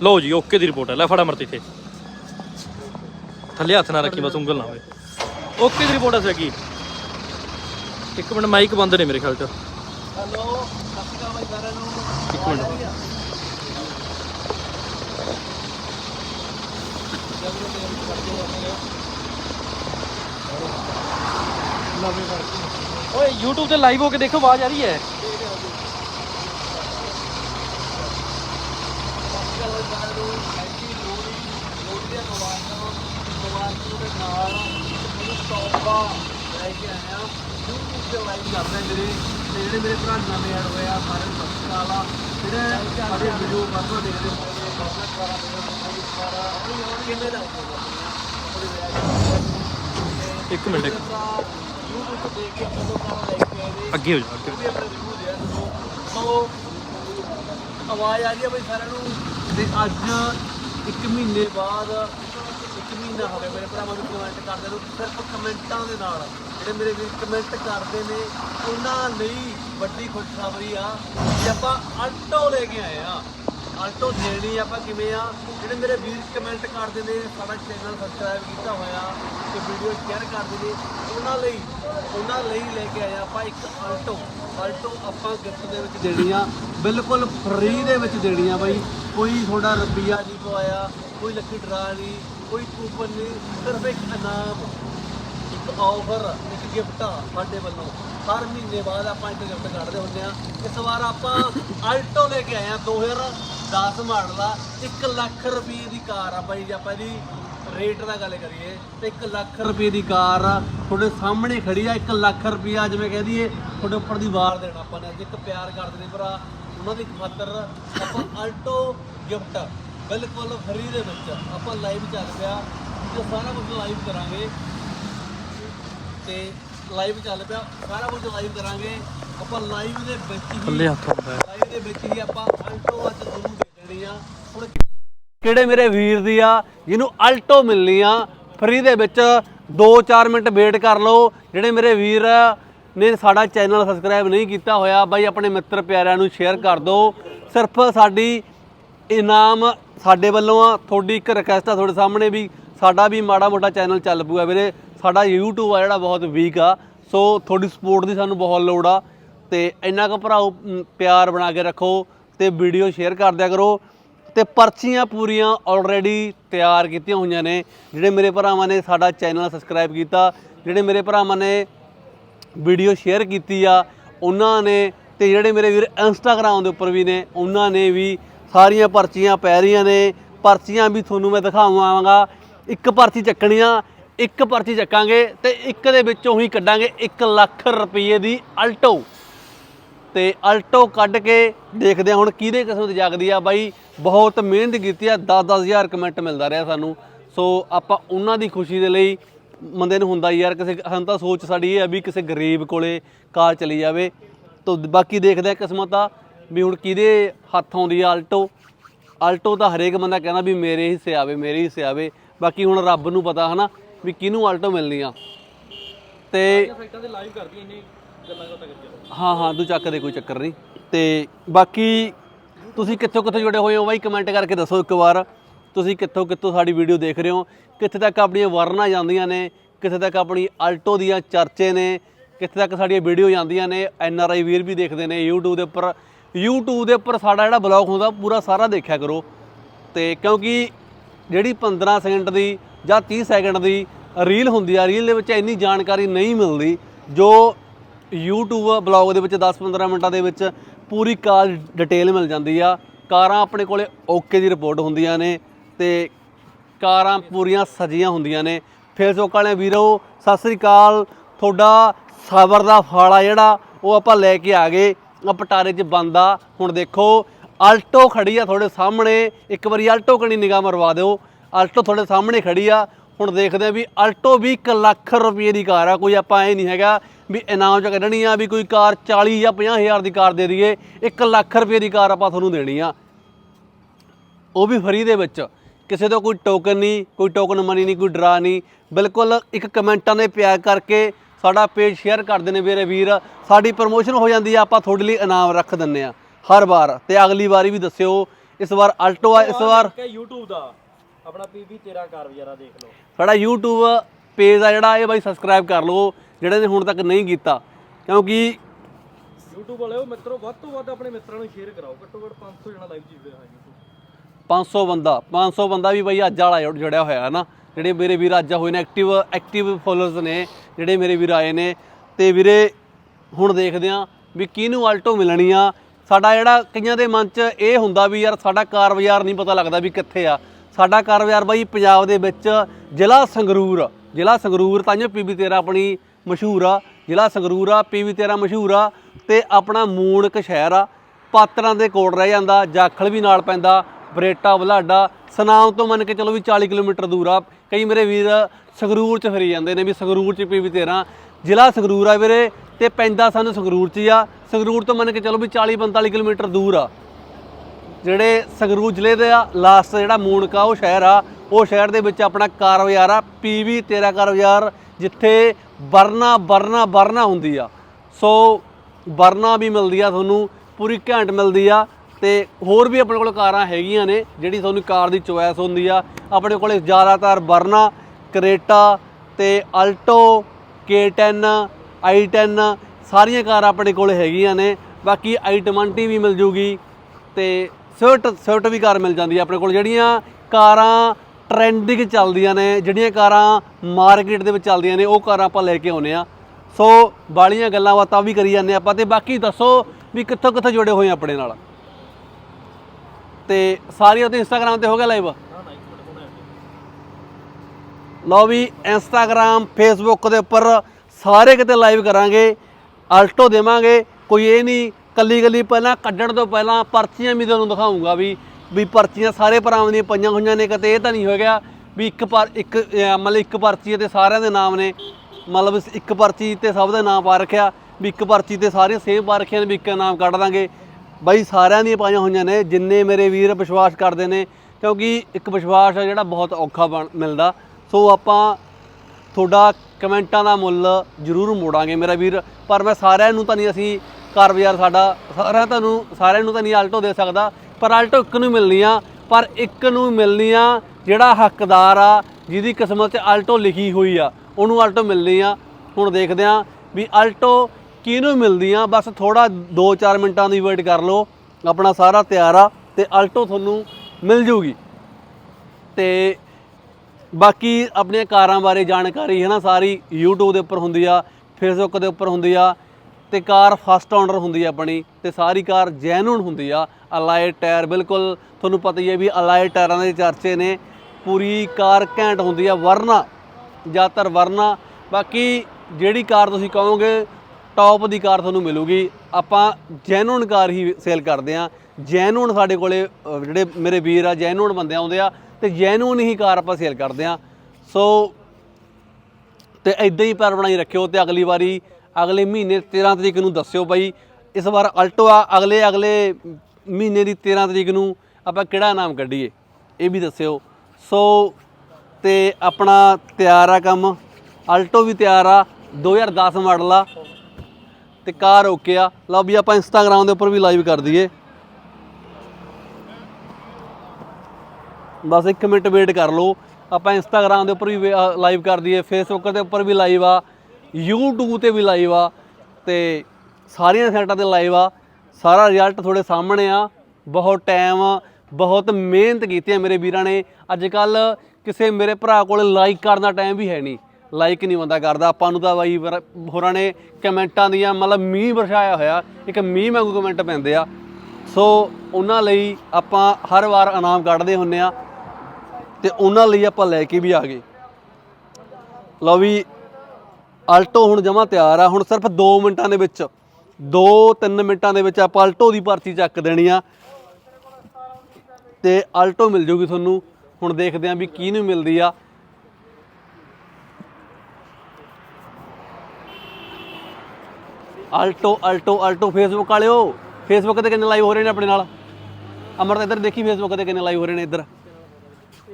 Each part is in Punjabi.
ਲਓ ਜੀ ਓਕੇ ਦੀ ਰਿਪੋਰਟ ਹੈ। ਲੈ ਫੜਾ ਮਰਤੀ ਇੱਥੇ। ਥੱਲੇ ਹੱਥ ਨਾ ਰੱਖੀ, ਬਸ ਉਂਗਲ ਨਾ ਹੋਵੇ ਓਕੇ ਦੀ ਰਿਪੋਰਟ ਹੈ ਸਵੈਗੀ। ਇੱਕ ਮਿੰਟ ਮਾਈਕ ਬੰਦ ਨੇ ਮੇਰੇ ਖਿਆਲ ਚ। ਹੈਲੋ ਸਤਿ ਸ਼੍ਰੀ ਅਕਾਲ ਨੂੰ ਇੱਕ ਮਿੰਟ। ਓਏ, YouTube ਤੇ ਲਾਈਵ ਹੋ ਕੇ ਦੇਖੋ, ਆਵਾਜ਼ ਆ ਰਹੀ ਹੈ। ਜਿਹੜੇ ਮੇਰੇ ਭਰਾ ਨਵੇਂ ਐਡ ਹੋਏ ਆ ਸਾਰੇ ਨੂੰ ਸਤਿ ਸ਼੍ਰੀ ਅਕਾਲ ਆ ਜਿਹੜੇ ਸਾਡੇ ਵੀਡੀਓ ਵੱਧੋ ਦੇਖਦੇ ਹੋਣਗੇ ਕਮੈਂਟ ਕਰਾ ਦੇਣਾ ਕਿੰਨੇ ਦਾ ਇੱਕ ਮਿੰਟ, ਇੱਕ YouTube ਤੇ ਦੇਖ ਕੇ ਕਦੋਂ ਕਾਲਾ ਲਾਈਕ ਕੇ ਅੱਗੇ ਹੋ ਜਾ, ਅੱਗੇ ਆਪਣੇ ਰਿਵਿਊ ਦੇ ਦਿਓ ਆਵਾਜ਼ ਆ ਰਹੀ ਹੈ ਬਈ ਸਾਰਿਆਂ ਨੂੰ ਤੇ ਅੱਜ ਇੱਕ ਮਹੀਨੇ ਬਾਅਦ, ਇੱਕ ਮਹੀਨਾ ਹੋ ਗਿਆ ਮੇਰੇ ਭਰਾਵਾਂ ਨੂੰ ਕਮੈਂਟ ਕਰਦੇ ਨੂੰ, ਸਿਰਫ ਕਮੈਂਟਾਂ ਦੇ ਨਾਲ। ਜਿਹੜੇ ਮੇਰੇ ਵੀਰ ਕਮੈਂਟ ਕਰਦੇ ਨੇ, ਉਹਨਾਂ ਲਈ ਵੱਡੀ ਖੁਸ਼ਖਬਰੀ ਆ ਕਿ ਆਪਾਂ ਆਟੋ ਲੈ ਕੇ ਆਏ ਆ। ਆਲਟੋ ਦੇਣੀ ਆਪਾਂ ਕਿਵੇਂ ਆ? ਜਿਹੜੇ ਮੇਰੇ ਵੀਰ ਕਮੈਂਟ ਕਰਦੇ ਨੇ, ਸਾਡਾ ਚੈਨਲ ਸਬਸਕ੍ਰਾਈਬ ਕੀਤਾ ਹੋਇਆ, ਤੇ ਵੀਡੀਓ ਸ਼ੇਅਰ ਕਰਦੇ ਨੇ, ਉਹਨਾਂ ਲਈ ਉਹਨਾਂ ਲਈ ਲੈ ਕੇ ਆਏ ਆਪਾਂ ਇੱਕ ਆਲਟੋ ਆਲਟੋ ਆਪਾਂ ਗਿਫਟ ਦੇ ਵਿੱਚ ਦੇਣੀ ਆ। ਬਿਲਕੁਲ ਫ੍ਰੀ ਦੇ ਵਿੱਚ ਦੇਣੀ ਆ ਬਾਈ। ਕੋਈ ਤੁਹਾਡਾ ਰੁਪਈਆ ਨਹੀਂ ਪਵਾਇਆ, ਕੋਈ ਲੱਕੀ ਡਰਾ ਨਹੀਂ, ਕੋਈ ਕੂਪਨ ਨਹੀਂ, ਸਿਰਫ ਇੱਕ ਇਨਾਮ, ਇੱਕ ਆਫਰ ਇੱਕ ਗਿਫਟ ਆ ਸਾਡੇ ਵੱਲੋਂ। ਹਰ ਮਹੀਨੇ ਬਾਅਦ ਆਪਾਂ ਇੱਕ ਗਿਫਟ ਕੱਢਦੇ ਹੁੰਦੇ ਆ। ਇਸ ਵਾਰ ਆਪਾਂ ਆਲਟੋ ਲੈ ਕੇ ਆਏ ਆ 2010 ਮਾਡਲ ਆ 1 ਲੱਖ ਰੁਪਏ ਦੀ ਕਾਰ ਆ ਬਾਈ ਜੇ, ਆਪਾਂ ਇਹਦੀ ਰੇਟ ਦਾ ਗੱਲ ਕਰੀਏ ਤੇ 1 ਲੱਖ ਰੁਪਏ ਦੀ ਕਾਰ ਆ। ਤੁਹਾਡੇ ਸਾਹਮਣੇ ਖੜੀ ਆ 1 ਲੱਖ ਰੁਪਿਆ ਜਿਵੇਂ ਕਹਿ ਦਈਏ, ਤੁਹਾਡੇ ਉੱਪਰ ਦੀ ਵਾਰ ਦੇਣਾ ਆਪਾਂ ਨੇ। ਇੱਕ ਪਿਆਰ ਕਰਦੇ ਨੇ ਭਰਾ, ਉਹਨਾਂ ਦੀ ਖਾਤਰ ਆਪਾਂ ਆਲਟੋ ਗਿਫਟ ਬਿਲਕੁਲ ਫਰੀ ਦੇ ਵਿੱਚ ਆਪਾਂ ਲਾਈਵ ਚੱਲ ਪਿਆ। ਤੇ ਸਾਰਾ ਕੁਝ ਲਾਈਵ ਕਰਾਂਗੇ। ਤੇ ਲਾਈਵ ਚੱਲ ਪਿਆ। ਸਾਰਾ ਕੁਝ ਲਾਈਵ ਕਰਾਂਗੇ। ਆਪਾਂ ਲਾਈਵ ਦੇ ਵਿੱਚ ਹੀ ਥੱਲੇ ਹੱਥ ਹੁੰਦਾ ਹੈ। ਲਾਈਵ ਦੇ ਵਿੱਚ ਹੀ ਆਪਾਂ ਆਲਟੋ ਅੱਜ ਤੁਹਾਨੂੰ ਦੇ ਦੇਣੀ ਆ। ਹੁਣ ਕਿਹੜੇ ਮੇਰੇ ਵੀਰ ਦੀ ਆ ਜਿਹਨੂੰ ਆਲਟੋ ਮਿਲਣੀ ਆ ਫ੍ਰੀ ਦੇ ਵਿੱਚ 2-4 ਮਿੰਟ ਵੇਟ ਕਰ ਲਓ। ਜਿਹੜੇ ਮੇਰੇ ਵੀਰ ਨੇ ਸਾਡਾ ਚੈਨਲ ਸਬਸਕ੍ਰਾਈਬ ਨਹੀਂ ਕੀਤਾ ਹੋਇਆ ਬਾਈ ਆਪਣੇ ਮਿੱਤਰ ਪਿਆਰਿਆਂ ਨੂੰ ਸ਼ੇਅਰ ਕਰ ਦਿਓ। ਸਿਰਫ ਸਾਡੀ ਇਨਾਮ ਸਾਡੇ ਵੱਲੋਂ ਆ। ਤੁਹਾਡੀ ਇੱਕ ਰਿਕਵੈਸਟ ਆ ਤੁਹਾਡੇ ਸਾਹਮਣੇ ਵੀ ਸਾਡਾ ਵੀ ਮਾੜਾ ਮੋਟਾ ਚੈਨਲ ਚੱਲ ਪੂਗਾ ਵੀਰੇ। ਸਾਡਾ YouTube ਆ ਜਿਹੜਾ ਬਹੁਤ ਵੀਕ ਆ। ਸੋ ਤੁਹਾਡੀ ਸਪੋਰਟ ਦੀ ਸਾਨੂੰ ਬਹੁਤ ਲੋੜ ਆ। ਤੇ ਇੰਨਾ ਕੁ ਭਰਾਓ ਪਿਆਰ ਬਣਾ ਕੇ ਰੱਖੋ ਤੇ ਵੀਡੀਓ ਸ਼ੇਅਰ ਕਰ ਦਿਆ ਕਰੋ। ਤੇ ਪਰਚੀਆਂ ਪੂਰੀਆਂ ਆਲਰੇਡੀ ਤਿਆਰ ਕੀਤੀਆਂ ਹੋਈਆਂ ਨੇ। ਜਿਹੜੇ ਮੇਰੇ ਭਰਾਵਾਂ ਨੇ ਸਾਡਾ ਚੈਨਲ ਸਬਸਕ੍ਰਾਈਬ ਕੀਤਾ, ਜਿਹੜੇ ਮੇਰੇ ਭਰਾਵਾਂ ਨੇ ਵੀਡੀਓ ਸ਼ੇਅਰ ਕੀਤੀ ਆ, ਉਹਨਾਂ ਨੇ ਤੇ ਜਿਹੜੇ ਮੇਰੇ ਵੀਰ ਇੰਸਟਾਗ੍ਰਾਮ ਦੇ ਉੱਪਰ ਵੀ ਨੇ, ਉਹਨਾਂ ਨੇ ਵੀ ਸਾਰੀਆਂ ਪਰਚੀਆਂ ਪੈ ਰਹੀਆਂ ਨੇ। ਪਰਚੀਆਂ ਵੀ ਤੁਹਾਨੂੰ ਮੈਂ ਦਿਖਾਵਾਂਗਾ। ਇੱਕ ਪਰਚੀ ਚੱਕਣੀ ਆ ਇੱਕ ਪਰਚੀ ਚੱਕਾਂਗੇ ਤੇ ਇੱਕ ਦੇ ਵਿੱਚੋਂ ਹੀ ਕੱਢਾਂਗੇ 1 ਲੱਖ ਰੁਪਏ ਦੀ ਅਲਟੋ। ਤੇ ਅਲਟੋ ਕੱਢ ਕੇ ਦੇਖਦੇ ਹਾਂ ਹੁਣ ਕਿਹਦੇ ਕਿਸਮਤ ਜਾਗਦੀ ਆ। ਬਾਈ, ਬਹੁਤ ਮਿਹਨਤ ਕੀਤੀ ਆ 10-10000 ਕਮੈਂਟ ਮਿਲਦਾ ਰਿਹਾ ਸਾਨੂੰ। ਸੋ ਆਪਾਂ ਉਹਨਾਂ ਦੀ ਖੁਸ਼ੀ ਦੇ ਲਈ ਬੰਦੇ ਨੂੰ ਹੁੰਦਾ ਯਾਰ, ਕਿਸੇ ਸਾਨੂੰ ਤਾਂ ਸੋਚ ਸਾਡੀ ਇਹ ਆ ਵੀ ਕਿਸੇ ਗਰੀਬ ਕੋਲੇ ਕਾਰ ਚਲੀ ਜਾਵੇ। ਤੋ ਬਾਕੀ ਦੇਖਦੇ ਆ ਕਿਸਮਤ ਆ ਵੀ ਹੁਣ ਕਿਹਦੇ ਹੱਥ ਆਉਂਦੀ ਆ ਅਲਟੋ। ਅਲਟੋ ਤਾਂ ਹਰੇਕ ਬੰਦਾ ਕਹਿੰਦਾ ਵੀ ਮੇਰੇ ਹਿੱਸੇ ਆਵੇ, ਮੇਰੇ ਹਿੱਸੇ ਆਵੇ। ਬਾਕੀ ਹੁਣ ਰੱਬ ਨੂੰ ਪਤਾ, ਹਨਾ? ਵੀ ਕਿਹਨੂੰ ਅਲਟੋ ਮਿਲਣੀ ਆ ਤੇ ਸਾਈਟਾਂ ਤੇ ਲਾਈਵ ਕਰਦੀ ਇੰਨੀ ਗੱਲਾਂ ਕਰਤਾ ਕਰੀ ਹਾਂ ਹਾਂ ਤੂੰ ਚੱਕ ਦੇ ਕੋਈ ਚੱਕਰ ਨਹੀਂ। ਤੇ ਬਾਕੀ ਤੁਸੀਂ ਕਿੱਥੋਂ ਕਿੱਥੋਂ ਜੁੜੇ ਹੋਏ ਹੋ ਬਾਈ? ਕਮੈਂਟ ਕਰਕੇ ਦੱਸੋ ਇੱਕ ਵਾਰ। ਤੁਸੀਂ ਕਿੱਥੋਂ ਕਿੱਥੋਂ ਸਾਡੀ ਵੀਡੀਓ ਦੇਖ ਰਹੇ ਹੋ? ਕਿੱਥੇ ਤੱਕ ਆਪਣੀਆਂ ਵਰਨਾ ਜਾਂਦੀਆਂ ਨੇ? ਕਿੱਥੇ ਤੱਕ ਆਪਣੀ ਅਲਟੋ ਦੀਆਂ ਚਰਚੇ ਨੇ? ਕਿੱਥੇ ਤੱਕ ਸਾਡੀਆਂ ਵੀਡੀਓ ਜਾਂਦੀਆਂ ਨੇ? ਐਨ ਆਰ ਆਈ ਵੀਰ ਵੀ ਦੇਖਦੇ ਨੇ YouTube ਦੇ ਉੱਪਰ। YouTube ਦੇ ਉੱਪਰ ਸਾਡਾ ਜਿਹੜਾ ਬਲੌਗ ਹੁੰਦਾ ਪੂਰਾ ਸਾਰਾ ਦੇਖਿਆ ਕਰੋ। ਤੇ ਕਿਉਂਕਿ ਜਿਹੜੀ 15 ਸੈਕਿੰਡ ਦੀ ਜਾਂ 30 ਸੈਕਿੰਡ ਦੀ ਰੀਲ ਹੁੰਦੀ ਆ ਰੀਲ ਦੇ ਵਿੱਚ ਇੰਨੀ ਜਾਣਕਾਰੀ ਨਹੀਂ ਮਿਲਦੀ, ਜੋ YouTube ਬਲੌਗ ਦੇ ਵਿੱਚ 10-15 ਮਿੰਟਾਂ ਦੇ ਵਿੱਚ ਪੂਰੀ ਕਾਰ ਡਿਟੇਲ ਮਿਲ ਜਾਂਦੀ ਆ। ਕਾਰਾਂ ਆਪਣੇ ਕੋਲੇ ਓਕੇ ਦੀ ਰਿਪੋਰਟ ਹੁੰਦੀਆਂ ਨੇ ਤੇ ਕਾਰਾਂ ਪੂਰੀਆਂ ਸਜੀਆਂ ਹੁੰਦੀਆਂ ਨੇ। ਫੇਸਬੁੱਕ ਵਾਲੇ ਵੀਰੋ, ਸਤਿ ਸ੍ਰੀ ਅਕਾਲ। ਤੁਹਾਡਾ ਸਬਰ ਦਾ ਫਲ ਆ ਜਿਹੜਾ, ਉਹ ਆਪਾਂ ਲੈ ਕੇ ਆ ਗਏ। ਆ ਪਟਾਰੇ 'ਚ ਬੰਦਾ, ਹੁਣ ਦੇਖੋ ਆਲਟੋ ਖੜੀ ਆ ਤੁਹਾਡੇ ਸਾਹਮਣੇ। ਇੱਕ ਵਾਰੀ ਆਲਟੋ ਕਣੀ ਨਿਗਾਹ ਮਰਵਾ ਦਿਓ। ਆਲਟੋ ਤੁਹਾਡੇ ਸਾਹਮਣੇ ਖੜੀ ਆ। ਹੁਣ ਦੇਖਦੇ ਆ ਵੀ ਆਲਟੋ ਵੀ 1 ਲੱਖ ਰੁਪਏ ਦੀ ਕਾਰ ਆ। ਕੋਈ ਆਪਾਂ ਐ ਨਹੀਂ ਹੈਗਾ ਵੀ ਇਨਾਮ ਚ ਕੱਢਣੀ ਆ ਵੀ ਕੋਈ ਕਾਰ 40 ਜਾਂ 50 ਹਜ਼ਾਰ ਦੀ ਕਾਰ ਦੇ ਦਈਏ। 1 ਲੱਖ ਰੁਪਏ ਦੀ ਕਾਰ ਆਪਾਂ ਤੁਹਾਨੂੰ ਦੇਣੀ ਆ। ਉਹ ਵੀ ਫਰੀ ਦੇ ਵਿੱਚ। ਕਿਸੇ ਤੋਂ ਕੋਈ ਟੋਕਨ ਨਹੀਂ, ਕੋਈ ਟੋਕਨ ਮਨੀ ਨਹੀਂ, ਕੋਈ ਡਰਾ ਨਹੀਂ। ਬਿਲਕੁਲ ਇੱਕ ਕਮੈਂਟਾਂ ਦੇ ਪਿਆਰ ਕਰਕੇ ਸਾਡਾ ਪੇਜ ਸ਼ੇਅਰ ਕਰਦੇ ਨੇ ਮੇਰੇ ਵੀਰ। ਸਾਡੀ ਪ੍ਰਮੋਸ਼ਨ ਹੋ ਜਾਂਦੀ ਆ, ਆਪਾਂ ਤੁਹਾਡੇ ਲਈ ਇਨਾਮ ਰੱਖ ਦਿੰਨੇ ਆ। ਹਰ ਵਾਰ। ਤੇ ਅਗਲੀ ਵਾਰੀ ਵੀ ਦੱਸਿਓ। ਇਸ ਵਾਰ ਆਲਟੋ ਆ, ਇਸ ਵਾਰ ਕਿ YouTube ਦਾ। ਆਪਣਾ PV 13 ਕਾਰ ਵਗੈਰਾ ਦੇਖ ਲਓ। ਸਾਡਾ YouTube ਪੇਜ ਆ ਜਿਹੜਾ ਇਹ ਬਾਈ ਸਬਸਕ੍ਰਾਈਬ ਕਰ ਲਓ ਜਿਹੜੇ ਨੇ ਹੁਣ ਤੱਕ ਨਹੀਂ ਕੀਤਾ। ਕਿਉਂਕਿ YouTube ਵਾਲਿਓ ਮਿੱਤਰੋ ਵੱਧ ਤੋਂ ਵੱਧ ਆਪਣੇ ਮਿੱਤਰਾਂ ਨੂੰ ਸ਼ੇਅਰ ਕਰਾਓ। ਘੱਟੋ ਘੱਟ 500 ਜਣਾ ਲਾਈਵ ਜੀ ਹੋਇਆ YouTube 500 ਬੰਦਾ 500 ਬੰਦਾ ਵੀ ਬਾਈ ਅੱਜ ਵਾਲਾ ਜੁੜ- ਜੁੜਿਆ ਹੋਇਆ ਹੈ ਨਾ। ਜਿਹੜੇ ਮੇਰੇ ਵੀਰ ਅੱਜ ਹੋਏ ਨੇ ਐਕਟਿਵ ਐਕਟਿਵ ਫੋਲੋਅਰਸ ਨੇ ਜਿਹੜੇ ਮੇਰੇ ਵੀਰ ਆਏ ਨੇ। ਤੇ ਵੀਰੇ ਹੁਣ ਦੇਖਦੇ ਆ ਵੀ ਕਿਹਨੂੰ ਆਲਟੋ ਮਿਲਣੀ ਆ। ਸਾਡਾ ਜਿਹੜਾ ਕਈਆਂ ਦੇ ਮਨ 'ਚ ਇਹ ਹੁੰਦਾ ਵੀ ਯਾਰ ਸਾਡਾ ਕਾਰ ਬਾਜ਼ਾਰ ਨਹੀਂ ਪਤਾ ਲੱਗਦਾ ਵੀ ਕਿੱਥੇ ਆ। ਸਾਡਾ ਕਾਰ ਬਾਈ ਪੰਜਾਬ ਦੇ ਵਿੱਚ ਜ਼ਿਲ੍ਹਾ ਸੰਗਰੂਰ ਜ਼ਿਲ੍ਹਾ ਸੰਗਰੂਰ ਤਾਂ ਤਾਂਜੋ ਪੀਬੀ 13 ਆਪਣੀ ਮਸ਼ਹੂਰ ਆ, ਜ਼ਿਲ੍ਹਾ ਸੰਗਰੂਰ ਆ ਪੀਬੀ 13 ਮਸ਼ਹੂਰ ਆ ਤੇ ਆਪਣਾ ਮੂਣ ਇੱਕ ਸ਼ਹਿਰ ਆ, ਪਾਤਰਾਂ ਦੇ ਕੋਲ ਰਹਿ ਜਾਂਦਾ, ਜਾਖਲ ਵੀ ਨਾਲ ਪੈਂਦਾ, ਬਰੇਟਾ, ਬਲਾਡਾ, ਸਨਾਮ ਤੋਂ ਮੰਨ ਕੇ ਚਲੋ ਵੀ 40 ਕਿਲੋਮੀਟਰ ਦੂਰ ਆ, ਕਈ ਮੇਰੇ ਵੀਰ ਸੰਗਰੂਰ ਚ ਫਿਰੀ ਜਾਂਦੇ ਨੇ ਵੀ ਸੰਗਰੂਰ ਚ ਪੀਵੀ 13 ਜ਼ਿਲ੍ਹਾ ਸੰਗਰੂਰ ਆ ਵੀਰੇ ਤੇ ਪੈਂਦਾ ਸਾਨੂੰ ਸੰਗਰੂਰ ਚ ਹੀ ਆ, ਸੰਗਰੂਰ ਤੋਂ ਮੰਨ ਕੇ ਚਲੋ ਵੀ 40 45 ਕਿਲੋਮੀਟਰ ਦੂਰ ਆ। ਜਿਹੜੇ ਸੰਗਰੂਰ ਜ਼ਿਲ੍ਹੇ ਦੇ ਆ ਲਾਸਟ ਜਿਹੜਾ ਮੂਣਕਾ ਉਹ ਸ਼ਹਿਰ ਆ, ਉਹ ਸ਼ਹਿਰ ਦੇ ਵਿੱਚ ਆਪਣਾ ਕਾਰ ਬਾਜ਼ਾਰ ਆ, ਪੀਵੀ 13 ਕਾਰ ਬਾਜ਼ਾਰ ਜਿੱਥੇ ਵਰਨਾ ਵਰਨਾ ਵਰਨਾ ਹੁੰਦੀ ਆ। ਸੋ ਵਰਨਾ ਵੀ ਮਿਲਦੀ ਆ ਤੁਹਾਨੂੰ, ਪੂਰੀ ਘੈਂਟ ਮਿਲਦੀ ਆ ਤੇ ਹੋਰ ਵੀ ਆਪਣੇ ਕੋਲ ਕਾਰਾਂ ਹੈਗੀਆਂ ਨੇ, ਜਿਹੜੀ ਤੁਹਾਨੂੰ ਕਾਰ ਦੀ ਚੋਇਸ ਹੁੰਦੀ ਆ। ਆਪਣੇ ਕੋਲੇ ਜ਼ਿਆਦਾਤਰ ਵਰਨਾ, ਕਰੇਟਾ ਤੇ ਅਲਟੋ K10 i10 ਸਾਰੀਆਂ ਕਾਰਾਂ ਆਪਣੇ ਕੋਲ ਹੈਗੀਆਂ ਨੇ। ਬਾਕੀ i20 ਵੀ ਮਿਲ ਜੂਗੀ ਤੇ ਸਵਿਫਟ ਸਵਿਫਟ ਵੀ ਕਾਰ ਮਿਲ ਜਾਂਦੀ ਹੈ ਆਪਣੇ ਕੋਲ। ਜਿਹੜੀਆਂ ਕਾਰਾਂ ਟ੍ਰੈਂਡਿੰਗ ਚੱਲਦੀਆਂ ਨੇ, ਜਿਹੜੀਆਂ ਕਾਰਾਂ ਮਾਰਕੀਟ ਦੇ ਵਿੱਚ ਚੱਲਦੀਆਂ ਨੇ, ਉਹ ਕਾਰਾਂ ਆਪਾਂ ਲੈ ਕੇ ਆਉਨੇ ਆ। ਸੋ ਬਾਲੀਆਂ ਗੱਲਾਂ ਬਾਤਾਂ ਵੀ ਕਰੀ ਜਾਂਦੇ ਆਪਾਂ ਤੇ ਬਾਕੀ ਦੱਸੋ ਵੀ ਕਿੱਥੋਂ ਕਿੱਥੋਂ ਜੁੜੇ ਹੋਏ ਆਪਣੇ ਨਾਲ? ਤੇ ਸਾਰੀਆਂ ਤੇ ਇੰਸਟਾਗ੍ਰam ਤੇ ਹੋ ਗਿਆ ਲਾਈਵ ਲਓ ਵੀ ਇੰਸਟਾਗ੍ਰam ਫੇਸਬੁੱਕ ਦੇ ਉੱਪਰ ਸਾਰੇ ਕਿਤੇ ਲਾਈਵ ਕਰਾਂਗੇ ਆਲਟੋ ਦੇਵਾਂਗੇ, ਕੋਈ ਇਹ ਨਹੀਂ ਕੱਲੀ ਕੱਲੀ ਪਹਿਲਾਂ ਕੱਢਣ ਤੋਂ ਪਹਿਲਾਂ ਪਰਚੀਆਂ ਵੀ ਤੁਹਾਨੂੰ ਦਿਖਾਉਂਗਾ ਵੀ ਵੀ ਪਰਚੀਆਂ ਸਾਰੇ ਭਰਾਵਾਂ ਦੀਆਂ ਪਈਆਂ ਹੋਈਆਂ ਨੇ, ਕਿਤੇ ਇਹ ਤਾਂ ਨਹੀਂ ਹੋ ਗਿਆ ਵੀ ਇੱਕ ਪਰ, ਇੱਕ ਮਤਲਬ ਇੱਕ ਪਰਚੀ ਤੇ ਸਾਰਿਆਂ ਦੇ ਨਾਮ ਨੇ। ਮਤਲਬ ਇੱਕ ਪਰਚੀ ਤੇ ਸਭ ਦਾ ਨਾਮ ਪਾ ਰੱਖਿਆ, ਵੀ ਇੱਕ ਪਰਚੀ ਤੇ ਸਾਰੀਆਂ ਸੇਮ ਪਾ ਰੱਖਿਆ ਨੇ, ਵੀ ਇੱਕ ਨਾਮ ਕੱਢ ਦਾਂਗੇ। ਬਾਈ ਸਾਰਿਆਂ ਦੀਆਂ ਪਾਈਆਂ ਹੋਈਆਂ ਨੇ, ਜਿੰਨੇ ਮੇਰੇ ਵੀਰ ਵਿਸ਼ਵਾਸ ਕਰਦੇ ਨੇ, ਕਿਉਂਕਿ ਇੱਕ ਵਿਸ਼ਵਾਸ ਹੈ ਜਿਹੜਾ ਬਹੁਤ ਔਖਾ ਬਣ, ਮਿਲਦਾ। ਸੋ ਆਪਾਂ ਤੁਹਾਡਾ ਕਮੈਂਟਾਂ ਦਾ ਮੁੱਲ ਜ਼ਰੂਰ ਮੋੜਾਂਗੇ, ਮੇਰਾ ਵੀਰ। ਪਰ ਮੈਂ ਸਾਰਿਆਂ ਨੂੰ ਤਾਂ ਨਹੀਂ, ਅਸੀਂ ਕਾਰ ਬਾਜ਼ਾਰ ਸਾਡਾ, ਸਾਰਾ ਤੁਹਾਨੂੰ, ਸਾਰਿਆਂ ਨੂੰ ਤਾਂ ਨਹੀਂ ਆਲਟੋ ਦੇ ਸਕਦਾ, ਪਰ ਆਲਟੋ ਇੱਕ ਨੂੰ ਮਿਲਣੀ ਆ, ਪਰ ਇੱਕ ਨੂੰ ਮਿਲਣੀ ਆ ਜਿਹੜਾ ਹੱਕਦਾਰ ਆ, ਜਿਹਦੀ ਕਿਸਮਤ 'ਚ ਆਲਟੋ ਲਿਖੀ ਹੋਈ ਆ, ਉਹਨੂੰ ਆਲਟੋ ਮਿਲਣੀ ਆ। ਹੁਣ ਦੇਖਦੇ ਆ ਵੀ ਆਲਟੋ ਕਿਹਨੂੰ ਮਿਲਦੀ ਆ, ਬਸ ਥੋੜਾ 2-4 ਮਿੰਟਾਂ ਦੀ ਵੇਟ ਕਰ ਲਓ, ਆਪਣਾ ਸਾਰਾ ਤਿਆਰ ਆ ਤੇ ਆਲਟੋ ਤੁਹਾਨੂੰ ਮਿਲ ਜੂਗੀ। ਤੇ ਬਾਕੀ ਆਪਣੀਆਂ ਕਾਰਾਂ ਬਾਰੇ ਜਾਣਕਾਰੀ ਹੈ ਨਾ, ਸਾਰੀ YouTube ਦੇ ਉੱਪਰ ਹੁੰਦੀ ਆ, Facebook ਦੇ ਉੱਪਰ ਹੁੰਦੀ ਆ ਤੇ ਕਾਰ ਫਸਟ ਓਨਰ ਹੁੰਦੀ ਆ ਆਪਣੀ ਤੇ ਸਾਰੀ ਕਾਰ ਜੈਨੂਨ ਹੁੰਦੀ ਆ। ਅਲਾਈ ਟਾਇਰ ਬਿਲਕੁਲ ਤੁਹਾਨੂੰ ਪਤਾ ਹੀ ਹੈ ਵੀ ਅਲਾਈ ਟਾਇਰਾਂ ਦੇ ਚਰਚੇ ਨੇ। ਪੂਰੀ ਕਾਰ ਘੈਂਟ ਹੁੰਦੀ ਆ, ਵਰਨਾ, ਜ਼ਿਆਦਾਤਰ ਵਰਨਾ। ਬਾਕੀ ਜਿਹੜੀ ਕਾਰ ਤੁਸੀਂ ਕਹੋਗੇ ਟੌਪ ਦੀ ਕਾਰ ਤੁਹਾਨੂੰ ਮਿਲੂਗੀ। ਆਪਾਂ ਜੈਨੂਨ ਕਾਰ ਹੀ ਸੇਲ ਕਰਦੇ ਆ। ਜੈਨੂਨ ਸਾਡੇ ਕੋਲੇ ਜਿਹੜੇ ਮੇਰੇ ਵੀਰ ਆ ਜੈਨੂਨ ਬੰਦੇ ਆਉਂਦੇ ਆ ਤੇ ਜੈਨੂਨ ਹੀ ਕਾਰ ਆਪਾਂ ਸੇਲ ਕਰਦੇ ਆ। ਸੋ ਤੇ ਇਦਾਂ ਹੀ ਪੈਰ ਬਣਾਈ ਰੱਖਿਓ ਤੇ ਅਗਲੀ ਵਾਰੀ ਅਗਲੇ ਮਹੀਨੇ 13 ਤਰੀਕ ਨੂੰ ਦੱਸਿਓ ਬਾਈ। ਇਸ ਵਾਰ ਅਲਟੋ ਆ, ਅਗਲੇ ਅਗਲੇ ਮਹੀਨੇ ਦੀ 13 ਤਰੀਕ ਨੂੰ ਆਪਾਂ ਕਿਹੜਾ ਨਾਮ ਕੱਢੀਏ, ਇਹ ਵੀ ਦੱਸਿਓ। ਸੋ, ਤੇ ਆਪਣਾ ਤਿਆਰ ਆ ਕੰਮ। ਅਲਟੋ ਵੀ ਤਿਆਰ ਆ 2010 ਮਾਡਲ ਆ। ਤੇ ਕਾਰ ਓਕੇ ਆ। ਲਓ ਵੀ ਆਪਾਂ ਇੰਸਟਾਗ੍ਰam ਦੇ ਉੱਪਰ ਵੀ ਲਾਈਵ ਕਰ ਦਈਏ। ਬਸ 1 ਮਿੰਟ ਵੇਟ ਕਰ ਲਓ। ਆਪਾਂ ਇੰਸਟਾਗ੍ਰam ਦੇ ਉੱਪਰ ਵੀ ਲਾਈਵ ਕਰ ਦਈਏ। ਫੇਸਬੁੱਕ ਦੇ ਉੱਪਰ ਵੀ ਲਾਈਵ ਆ। YouTube ਤੇ ਵੀ ਲਾਈਵ ਆ ਤੇ ਸਾਰੀਆਂ ਸਾਈਟਾਂ ਤੇ ਲਾਈਵ ਆ। ਸਾਰਾ ਰਿਜ਼ਲਟ ਤੁਹਾਡੇ ਸਾਹਮਣੇ ਆ। ਬਹੁਤ ਟਾਈਮ ਬਹੁਤ ਮਿਹਨਤ ਕੀਤੀ ਹੈ ਮੇਰੇ ਵੀਰਾਂ ਨੇ। ਅੱਜ ਕੱਲ ਕਿਸੇ ਮੇਰੇ ਭਰਾ ਕੋਲ ਲਾਈਕ ਕਰਨ ਦਾ ਟਾਈਮ ਵੀ ਹੈ ਨਹੀਂ। ਲਾਈਕ ਨਹੀਂ ਬੰਦਾ ਕਰਦਾ। ਆਪਾਂ ਨੂੰ ਤਾਂ ਬਾਈ ਹੋਰਾਂ ਨੇ ਕਮੈਂਟਾਂ ਦੀਆਂ ਮਤਲਬ ਮੀਂਹ ਵਰਸ਼ਾਇਆ ਹੋਇਆ। ਇੱਕ ਮੀਂਹ ਵਾਂਗੂ ਕਮੈਂਟ ਪੈਂਦੇ ਆ। ਸੋ ਉਹਨਾਂ ਲਈ ਆਪਾਂ ਹਰ ਵਾਰ ਇਨਾਮ ਕੱਢਦੇ ਹੁੰਨੇ ਆ। ਤੇ ਉਹਨਾਂ ਲਈ ਆਪਾਂ ਲੈ ਕੇ ਵੀ ਆ ਗਏ। ਲਓ ਵੀ ਆਲਟੋ ਹੁਣ ਜਮਾ ਤਿਆਰ ਆ ਹੁਣ ਸਿਰਫ 2 ਮਿੰਟਾਂ ਦੇ ਵਿੱਚ 2-3 ਮਿੰਟਾਂ ਦੇ ਵਿੱਚ ਆਪਾਂ ਆਲਟੋ ਦੀ ਭਰਤੀ ਚੱਕ ਦੇਣੀ ਆ। ਤੇ ਆਲਟੋ ਮਿਲ ਜੂਗੀ ਤੁਹਾਨੂੰ ਹੁਣ ਦੇਖਦੇ ਆਂ ਵੀ ਕਿਹਨੂੰ ਮਿਲਦੀ ਆ। ਆਲਟੋ ਆਲਟੋ ਆਲਟੋ ਫੇਸਬੁੱਕ ਵਾਲਿਓ ਫੇਸਬੁੱਕ ਤੇ ਕਿੰਨੇ ਲਾਈਵ ਹੋ ਰਹੇ ਨੇ ਆਪਣੇ ਨਾਲ? ਅਮਰ ਤਾਂ ਇੱਧਰ ਦੇਖੀ ਫੇਸਬੁੱਕ ਤੇ ਕਿੰਨੇ ਲਾਈਵ ਹੋ ਰਹੇ ਨੇ ਇੱਧਰ?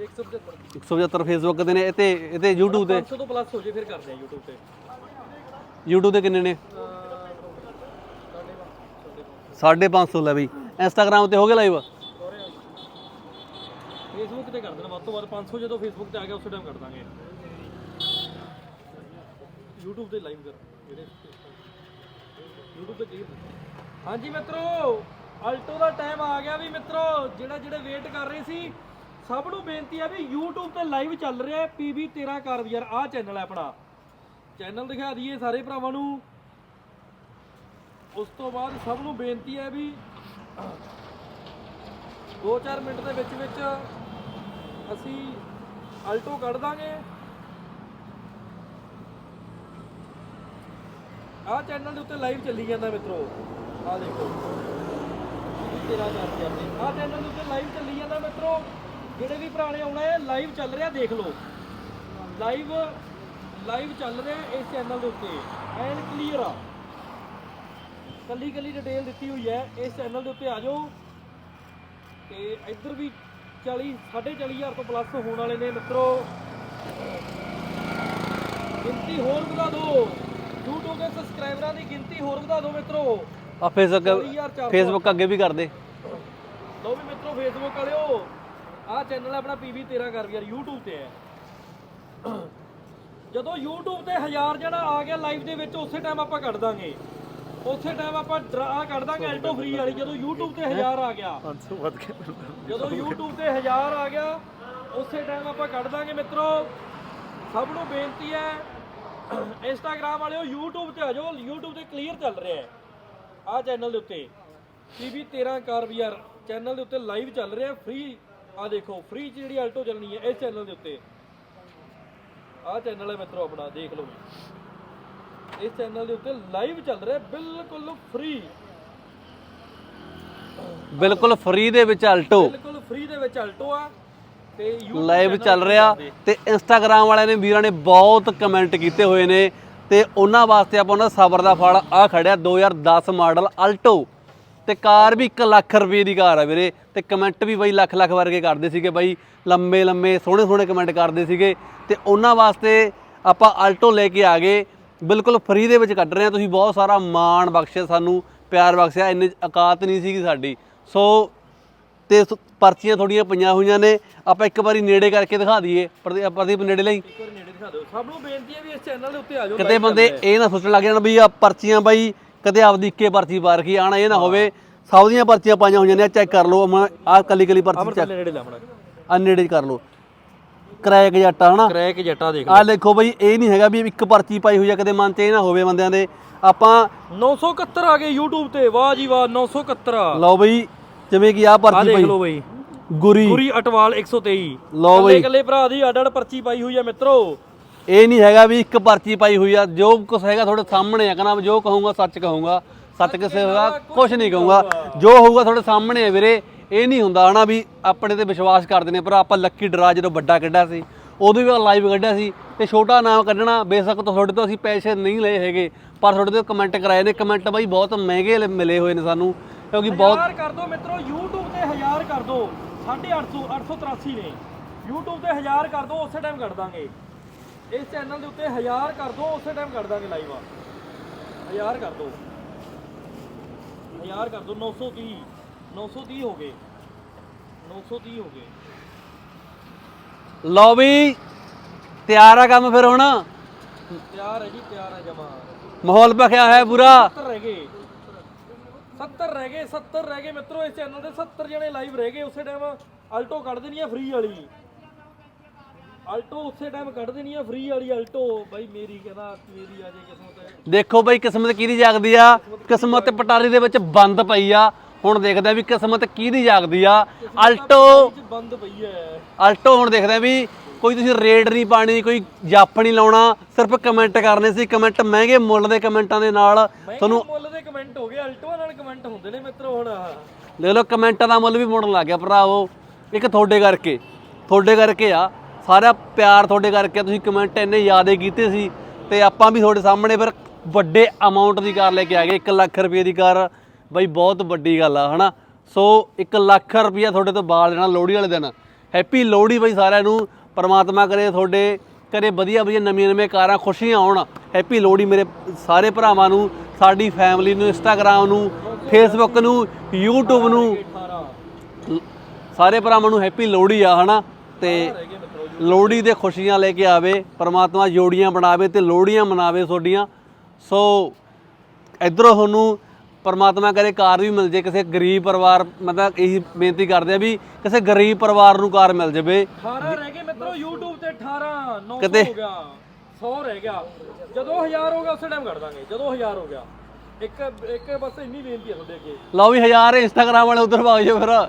175 175 ਫੇਸਬੁੱਕ ਤੇ ਨੇ ਇਹ ਤੇ ਇਹ ਤੇ YouTube ਤੇ। 500 ਤੋਂ ਪਲੱਸ ਹੋ ਜੇ ਫਿਰ ਕਰਦੇ ਆ YouTube ਤੇ। YouTube ਤੇ ਕਿੰਨੇ ਨੇ? 550 ਲੈ ਬਈ। Instagram ਤੇ ਹੋ ਗਿਆ ਲਾਈਵ ਫੇਸਬੁੱਕ ਤੇ ਕਰ ਦੇਣਾ, ਵੱਧ ਤੋਂ ਵੱਧ 500 ਜਦੋਂ ਫੇਸਬੁੱਕ ਤੇ ਆ ਗਿਆ, ਉਸੇ ਟਾਈਮ ਕਰ ਦਾਂਗੇ। YouTube ਤੇ ਲਾਈਵ ਕਰ, ਜਿਹੜੇ YouTube ਤੇ ਕਲੀਅਰ ਹਾਂਜੀ ਮਿੱਤਰੋ, ਅਲਟੋ ਦਾ ਟਾਈਮ ਆ ਗਿਆ ਵੀ ਮਿੱਤਰੋ, ਜਿਹੜਾ ਜਿਹੜੇ ਵੇਟ ਕਰ ਰਹੇ ਸੀ, ਸਭ ਨੂੰ ਬੇਨਤੀ ਹੈ ਵੀ YouTube ਤੇ ਲਾਈਵ ਚੱਲ ਰਿਹਾ ਹੈ, PB 13 ਕਾਰ ਯਾਰ, ਆਹ ਚੈਨਲ ਹੈ ਆਪਣਾ। ਚੈਨਲ ਦਿਖਾ ਦਈਏ ਸਾਰੇ ਭਰਾਵਾਂ ਨੂੰ। ਉਸ ਤੋਂ ਬਾਅਦ ਸਭ ਨੂੰ ਬੇਨਤੀ ਹੈ ਵੀ 2-4 ਮਿੰਟ ਦੇ ਵਿੱਚ ਵਿੱਚ ਅਸੀਂ ਅਲਟੋ ਕੱਢ ਦਾਂਗੇ। ਆਹ ਚੈਨਲ ਦੇ ਉੱਤੇ ਲਾਈਵ ਚੱਲੀ ਜਾਂਦਾ ਮਿੱਤਰੋ। ਆਹ ਦੇਖੋ। ਤੇਰਾ ਕਰਕੇ ਆਪਣੇ? ਆਹ ਚੈਨਲ ਦੇ ਉੱਤੇ ਲਾਈਵ ਚੱਲੀ ਜਾਂਦਾ ਮਿੱਤਰੋ। ਜਿਹੜੇ ਵੀ ਭਰਾ ਨੇ ਆਉਣਾ ਹੈ ਲਾਈਵ ਚੱਲ ਰਿਹਾ, ਦੇਖ ਲਓ। ਲਾਈਵ ਲਾਈਵ ਚੱਲ ਰਿਹਾ ਇਸ ਚੈਨਲ ਦੇ ਉੱਤੇ ਐਨ ਕਲੀਅਰ ਆ। ਕੱਲੀ ਕੱਲੀ ਡਿਟੇਲ ਦਿੱਤੀ ਹੋਈ ਹੈ ਇਸ ਚੈਨਲ ਦੇ ਉੱਤੇ ਆ ਜਾਓ। ਤੇ ਇੱਧਰ ਵੀ 40 45000 ਤੋਂ ਪਲੱਸ ਹੋਣ ਵਾਲੇ ਨੇ ਮਿੱਤਰੋ। ਗਿਣਤੀ ਹੋਰ ਵਧਾ ਦਿਓ। YouTube ਦੇ ਸਬਸਕ੍ਰਾਈਬਰਾਂ ਦੀ ਗਿਣਤੀ ਹੋਰ ਵਧਾ ਦਿਓ ਮਿੱਤਰੋ। ਆ ਫੇਸਬੁੱਕ 40400 ਫੇਸਬੁੱਕ ਅੱਗੇ ਵੀ ਕਰ ਦੇ। ਲਓ ਵੀ ਮਿੱਤਰੋ ਫੇਸਬੁੱਕ ਵਾਲਿਓ। ਆਹ ਚੈਨਲ ਆਪਣਾ PB 13 ਕਰ ਯਾਰ YouTube ਤੇ ਹੈ। ਜਦੋਂ YouTube ਤੇ 1000 ਜਣਾ ਆ ਗਿਆ ਲਾਈਵ ਦੇ ਵਿੱਚ ਉਸੇ ਟਾਈਮ ਆਪਾਂ ਕੱਢ ਦਾਂਗੇ। ਉਸੇ ਟਾਈਮ ਆਪਾਂ ਡਰਾ ਕੱਢ ਦਾਂਗੇ ਐਲਟੋ ਫ੍ਰੀ ਵਾਲੀ ਜਦੋਂ YouTube ਤੇ 1000 ਆ ਗਿਆ। 500 ਵੱਧ ਕੇ ਜਦੋਂ YouTube ਤੇ 1000 ਆ ਗਿਆ ਉਸੇ ਟਾਈਮ ਆਪਾਂ ਕੱਢ ਦਾਂਗੇ ਮਿੱਤਰੋ। ਸਭ ਨੂੰ ਬੇਨਤੀ ਹੈ ਇੰਸਟਾਗ੍ਰam ਵਾਲਿਓ YouTube ਤੇ ਆ ਜਾਓ YouTube ਤੇ ਕਲੀਅਰ ਚੱਲ ਰਿਹਾ ਹੈ। ਆਹ ਚੈਨਲ ਦੇ ਉੱਤੇ। PB 13 ਕਾਰ ਵੀਆਰ। ਚੈਨਲ ਦੇ ਉੱਤੇ ਲਾਈਵ ਚੱਲ ਰਿਹਾ ਫ੍ਰੀ ਆ ਦੇਖੋ ਫ੍ਰੀ ਜਿਹੜੀ ਆਲਟੋ ਚੱਲਣੀ ਹੈ ਇਸ ਚੈਨਲ ਦੇ ਉੱਤੇ। ਆਹ ਚੈਨਲ ਹੈ ਮਿੱਤਰੋ ਆਪਣਾ ਦੇਖ ਲਓ। ਇਸ ਚੈਨਲ ਦੇ ਉੱਤੇ ਲਾਈਵ ਚੱਲ ਰਿਹਾ ਬਿਲਕੁਲ ਫ੍ਰੀ ਬਿਲਕੁਲ ਫ੍ਰੀ ਦੇ ਵਿੱਚ ਅਲਟੋ ਬਿਲਕੁਲ ਫ੍ਰੀ ਦੇ ਵਿੱਚ ਆਲਟੋ ਆ। ਤੇ YouTube ਲਾਈਵ ਚੱਲ ਰਿਹਾ। ਤੇ ਇੰਸਟਾਗ੍ਰam ਵਾਲਿਆਂ ਨੇ ਵੀਰਾਂ ਨੇ ਬਹੁਤ ਕਮੈਂਟ ਕੀਤੇ ਹੋਏ ਨੇ। ਤੇ ਉਹਨਾਂ ਵਾਸਤੇ ਆਪਾਂ ਉਹਨਾਂ ਦਾ ਸਬਰ ਦਾ ਫਲ ਆ ਖੜਿਆ 2010 ਮਾਡਲ ਅਲਟੋ ਤੇ ਕਾਰ ਵੀ 1 ਲੱਖ ਰੁਪਏ ਦੀ ਕਾਰ ਆ ਵੀਰੇ। ਤੇ ਕਮੈਂਟ ਵੀ ਬਈ ਲੱਖ ਲੱਖ ਵਰਗੇ ਕਰਦੇ ਸੀਗੇ ਬਾਈ। ਲੰਮੇ ਲੰਮੇ ਸੋਹਣੇ ਸੋਹਣੇ ਕਮੈਂਟ ਕਰਦੇ ਸੀਗੇ। ਤੇ ਉਹਨਾਂ ਵਾਸਤੇ ਆਪਾਂ ਅਲਟੋ ਲੈ ਕੇ ਆ ਗਏ। ਬਿਲਕੁਲ ਫ੍ਰੀ ਦੇ ਵਿੱਚ ਕੱਢ ਰਹੇ ਆ ਤੁਸੀਂ ਬਹੁਤ ਸਾਰਾ ਮਾਣ ਬਖਸ਼ਿਆ ਸਾਨੂੰ ਪਿਆਰ ਬਖਸ਼ਿਆ। ਇੰਨੀ ਔਕਾਤ ਨਹੀਂ ਸੀਗੀ ਸਾਡੀ। ਸੋ ਤੇ ਪਰਚੀਆਂ ਥੋੜੀਆਂ ਪਈਆਂ ਹੋਈਆਂ ਨੇ। ਆਪਾਂ ਇੱਕ ਵਾਰੀ ਨੇੜੇ ਕਰਕੇ ਦਿਖਾ ਦਈਏ। ਪ੍ਰਦੀ- ਪ੍ਰਦੀਪ ਨੇੜੇ ਲਈ? ਇੱਕ ਵਾਰ ਨੇੜੇ ਦਿਖਾ ਦਿਓ। ਸਭ ਨੂੰ ਬੇਨਤੀ ਹੈ ਵੀ ਇਸ ਚੈਨਲ ਦੇ ਉੱਤੇ ਆ ਜਾਓ ਕਿਤੇ ਬੰਦੇ ਇਹ ਨਾ ਸੋਚਣ ਲੱਗ ਜਾਣ ਵੀ ਆ ਪਰਚੀਆਂ ਬਾਈ ਕਦੇ ਆਪਦੀ ਇੱਕੇ ਪਰਚੀ ਪਾ ਰੱਖੀ ਆਣਾ ਇਹ ਨਾ ਹੋਵੇ ਸਭ ਦੀਆਂ ਪਰਚੀਆਂ ਪਾਈਆਂ ਹੋਈਆਂ ਨੇ ਚੈੱਕ ਕਰ ਲਓ ਆ ਕੱਲੀ ਕੱਲੀ ਪਰਚੀ ਚੈੱਕ ਨੇੜੇ ਲਾਉਣਾ ਆ ਨੇੜੇ ਕਰ ਲਓ। ਕਿਰਾਏ ਜੱਟਾ ਹਨਾ? ਕਰੈਕ ਜੱਟਾ ਦੇਖ ਆ ਦੇਖੋ ਬਈ ਇਹ ਨਹੀਂ ਹੈਗਾ ਵੀ ਇੱਕ ਪਰਚੀ ਪਾਈ ਹੋਈ ਆ ਕਦੇ ਮਨ 'ਚ ਇਹ ਨਾ ਹੋਵੇ ਬੰਦਿਆਂ ਦੇ। ਆਪਾਂ 971 ਆ ਗਏ YouTube ਤੇ ਵਾਹ ਜੀ ਵਾਹ 971 ਲਓ ਬਈ ਜਿਵੇਂ ਕਿ ਆ ਆ ਪਰਚੀ ਦੇਖ ਪਈ ਲਓ ਬਈ। ਗੁਰੀ। ਗੁਰੀ ਅਟਵਾਲ 123 ਲਓ ਬਈ। ਇਕੱਲੇ ਭਰਾ ਦੀ ਅੱਡ ਅੱਡ ਪਰਚੀ ਪਾਈ ਹੋਈ ਹੈ ਮਿੱਤਰੋ। ਇਹ ਨਹੀਂ ਹੈਗਾ ਵੀ ਇੱਕ ਪਰਚੀ ਪਾਈ ਹੋਈ ਆ ਜੋ ਕੁਛ ਹੈਗਾ ਤੁਹਾਡੇ ਸਾਹਮਣੇ ਆ ਕਹਿੰਦਾ ਜੋ ਕਹੂੰਗਾ ਸੱਚ ਕਹੂੰਗਾ ਸੱਚ ਕਿਸੇ ਹੋਗਾ ਕੁਛ ਨਹੀਂ ਕਹੂੰਗਾ। ਜੋ ਹੋਊਗਾ ਤੁਹਾਡੇ ਸਾਹਮਣੇ ਆ ਵੀਰੇ ਇਹ ਨਹੀਂ ਹੁੰਦਾ ਹਨਾ ਵੀ ਆਪਣੇ ਤੇ ਵਿਸ਼ਵਾਸ ਕਰਦੇ ਨੇ ਪਰ ਆਪਾਂ ਲੱਕੀ ਡਰਾ ਜਦੋਂ ਵੱਡਾ ਕੱਢਿਆ ਸੀ ਉਦੋਂ ਵੀ ਲਾਈਵ ਕੱਢਿਆ ਸੀ ਤੇ ਛੋਟਾ ਨਾਮ ਕੱਢਣਾ ਬੇਸ਼ੱਕ ਤੋਂ ਤੁਹਾਡੇ ਤੋਂ ਅਸੀਂ ਪੈਸੇ ਨਹੀਂ ਲਏ ਹੈਗੇ ਪਰ ਤੁਹਾਡੇ ਤੋਂ ਕਮੈਂਟ ਕਰਾਏ ਨੇ ਕਮੈਂਟ ਬਾਈ ਬਹੁਤ ਮਹਿੰਗੇ ਮਿਲੇ ਹੋਏ ਨੇ ਸਾਨੂੰ ਕਿਉਂਕਿ ਬਹੁਤ ਹਜ਼ਾਰ ਕਰ ਦਿਓ ਮਿੱਤਰੋ YouTube ਤੇ 1000 ਕਰ ਦਿਓ 850 883 ਨੇ। YouTube ਤੇ 1000 ਕਰ ਦਿਓ ਉਸੇ ਟਾਈਮ ਕੱਢ ਦਾਂਗੇ। ਇਸ ਚੈਨਲ ਦੇ ਉੱਤੇ 1000 ਕਰ ਦਿਓ ਉਸੇ ਟਾਈਮ ਕੱਢ ਦਾਂਗੇ ਲਾਈਵ ਆ। 1000 ਕਰ ਦਿਓ 1000 ਕਰ ਦਿਓ 930 930 ਹੋ ਗਏ। 930 ਹੋ ਗਏ। ਲਓ ਵੀ ਤਿਆਰ ਆ ਕੰਮ ਫਿਰ ਹੁਣ। ਤਿਆਰ ਹੈ ਜੀ ਤਿਆਰ ਹੈ ਜਮਾ। ਮਾਹੌਲ ਭਖਿਆ ਹੋਇਆ ਪੂਰਾ। 70 ਰਹਿ ਗਏ। 70 ਰਹਿ ਗਏ 70 ਰਹਿ ਗਏ। ਮਿੱਤਰੋ ਇਸ ਚੈਨਲ ਤੇ 70 ਜਣੇ ਲਾਈਵ ਰਹਿ ਗਏ। ਉਸੇ ਟਾਈਮ ਅਲਟੋ ਕੱਢ ਦੇਣੀ ਆ ਫ੍ਰੀ ਵਾਲੀ। ਅਲਟੋ ਉਸੇ ਟਾਈਮ ਕੱਢ ਦੇਣੀ ਆ ਫ੍ਰੀ ਵਾਲੀ ਅਲਟੋ। ਬਾਈ ਮੇਰੀ ਕਹਿੰਦਾ ਮੇਰੀ ਆ ਜੇ ਕਿਸਮਤ ਦੇਖੋ ਬਈ ਕਿਸਮਤ ਕਿਹਦੀ ਜਾਗਦੀ ਆ? ਕਿਸਮਤ ਪਟਾਰੀ ਦੇ ਵਿੱਚ ਬੰਦ ਪਈ ਆ। ਹੁਣ ਦੇਖਦੇ ਆ ਵੀ ਕਿਸਮਤ ਕਿਹਦੀ ਜਾਗਦੀ ਆ। ਅਲਟੋ ਬੰਦ ਪਈ ਹੈ। ਅਲਟੋ ਹੁਣ ਦੇਖਦੇ ਆ ਵੀ ਕੋਈ ਤੁਸੀਂ ਰੇਡ ਨਹੀਂ ਪਾਣੀ ਕੋਈ ਜੱਫ ਨਹੀਂ ਲਾਉਣਾ। ਸਿਰਫ ਕਮੈਂਟ ਕਰਨੇ ਸੀ। ਕਮੈਂਟ ਮਹਿੰਗੇ ਮੁੱਲ ਦੇ ਕਮੈਂਟਾਂ ਦੇ ਨਾਲ ਤੁਹਾਨੂੰ ਮੁੱਲ ਦੇ ਕਮੈਂਟ ਹੋ ਗਏ। ਅਲਟੋਆਂ ਨਾਲ ਕਮੈਂਟ ਹੁੰਦੇ ਨੇ ਮਿੱਤਰੋ ਹੁਣ। ਦੇਖ ਲਓ ਕਮੈਂਟਾਂ ਦਾ ਮੁੱਲ ਵੀ ਮੁੜਨ ਲੱਗ ਗਿਆ ਭਰਾਵੋ। ਇੱਕ ਤੁਹਾਡੇ ਕਰਕੇ ਤੁਹਾਡੇ ਕਰਕੇ ਆ। ਸਾਰਾ ਪਿਆਰ ਤੁਹਾਡੇ ਕਰਕੇ ਤੁਸੀਂ ਕਮੈਂਟ ਇੰਨੇ ਜ਼ਿਆਦੇ ਕੀਤੇ ਸੀ ਤੇ ਆਪਾਂ ਵੀ ਤੁਹਾਡੇ ਸਾਹਮਣੇ ਫਿਰ ਵੱਡੇ ਅਮਾਉਂਟ ਦੀ ਕਾਰ ਲੈ ਕੇ ਆ ਗਏ। 1 ਲੱਖ ਰੁਪਏ ਦੀ ਕਾਰ, ਬਈ ਬਹੁਤ ਵੱਡੀ ਗੱਲ ਆ, ਹਨਾ? ਸੋ 1 ਲੱਖ ਰੁਪਇਆ ਤੁਹਾਡੇ ਤੋਂ ਬਾਲ ਲੈਣਾ ਲੋਹੜੀ ਵਾਲੇ ਦਿਨ। ਹੈਪੀ ਲੋਹੜੀ ਬਈ ਸਾਰਿਆਂ ਨੂੰ। ਪਰਮਾਤਮਾ ਕਰੇ ਤੁਹਾਡੇ ਕਰੇ ਵਧੀਆ ਵਧੀਆ ਨਵੀਆਂ ਨਵੀਆਂ ਕਾਰਾਂ ਖੁਸ਼ੀਆਂ ਆਉਣ। ਹੈਪੀ ਲੋਹੜੀ ਮੇਰੇ ਸਾਰੇ ਭਰਾਵਾਂ ਨੂੰ, ਸਾਡੀ ਫੈਮਿਲੀ ਨੂੰ ਇੰਸਟਾਗ੍ਰam ਨੂੰ ਫੇਸਬੁੱਕ ਨੂੰ, YouTube ਨੂੰ। ਸਾਰੇ ਭਰਾਵਾਂ ਨੂੰ ਹੈਪੀ ਲੋਹੜੀ ਆ, ਹਨਾ? ਤੇ ਰਹਿ ਲੋਹੜੀ ਦੇ ਖੁਸ਼ੀਆਂ ਲੈ ਕੇ ਆਵੇ ਪਰਮਾਤਮਾ ਜੋੜੀਆਂ ਬਣਾਵੇ ਤੇ ਲੋਹੜੀਆਂ ਮਨਾਵੇ ਤੁਹਾਡੀਆਂ। ਸੋ ਇਧਰੋਂ ਤੁਹਾਨੂੰ ਪਰਮਾਤਮਾ ਕਰੇ ਕਾਰ ਵੀ ਮਿਲ ਜੇ ਕਿਸੇ ਗਰੀਬ ਪਰਿਵਾਰ ਮਤਲਬ ਇਹੀ ਬੇਨਤੀ ਕਰਦੇ ਆ ਵੀ ਕਿਸੇ ਗਰੀਬ ਪਰਿਵਾਰ ਨੂੰ ਕਾਰ ਮਿਲ ਜਾਵੇ। 18 ਰਹਿ ਗਏ ਮਿੱਤਰੋ YouTube ਤੇ 18 900 ਕਿਤੇ- ਹੋ ਗਿਆ 100 ਰਹਿ ਗਿਆ। ਜਦੋਂ 1000 ਹੋ ਗਿਆ ਉਸੇ ਟਾਈਮ ਕੱਢ ਦਾਂਗੇ। ਜਦੋਂ 1000 ਹੋ ਗਿਆ ਇੱਕ ਇੱਕ ਬਸ ਇੰਨੀ ਬੇਨਤੀ ਹੈ ਤੁਹਾਡੇ ਅੱਗੇ। ਲਓ ਵੀ ਹਜ਼ਾਰ ਇੰਸਟਾਗ੍ਰਾਮ ਵਾਲੇ ਉਧਰ ਭਾਗ ਜਾਓ ਫਿਰ।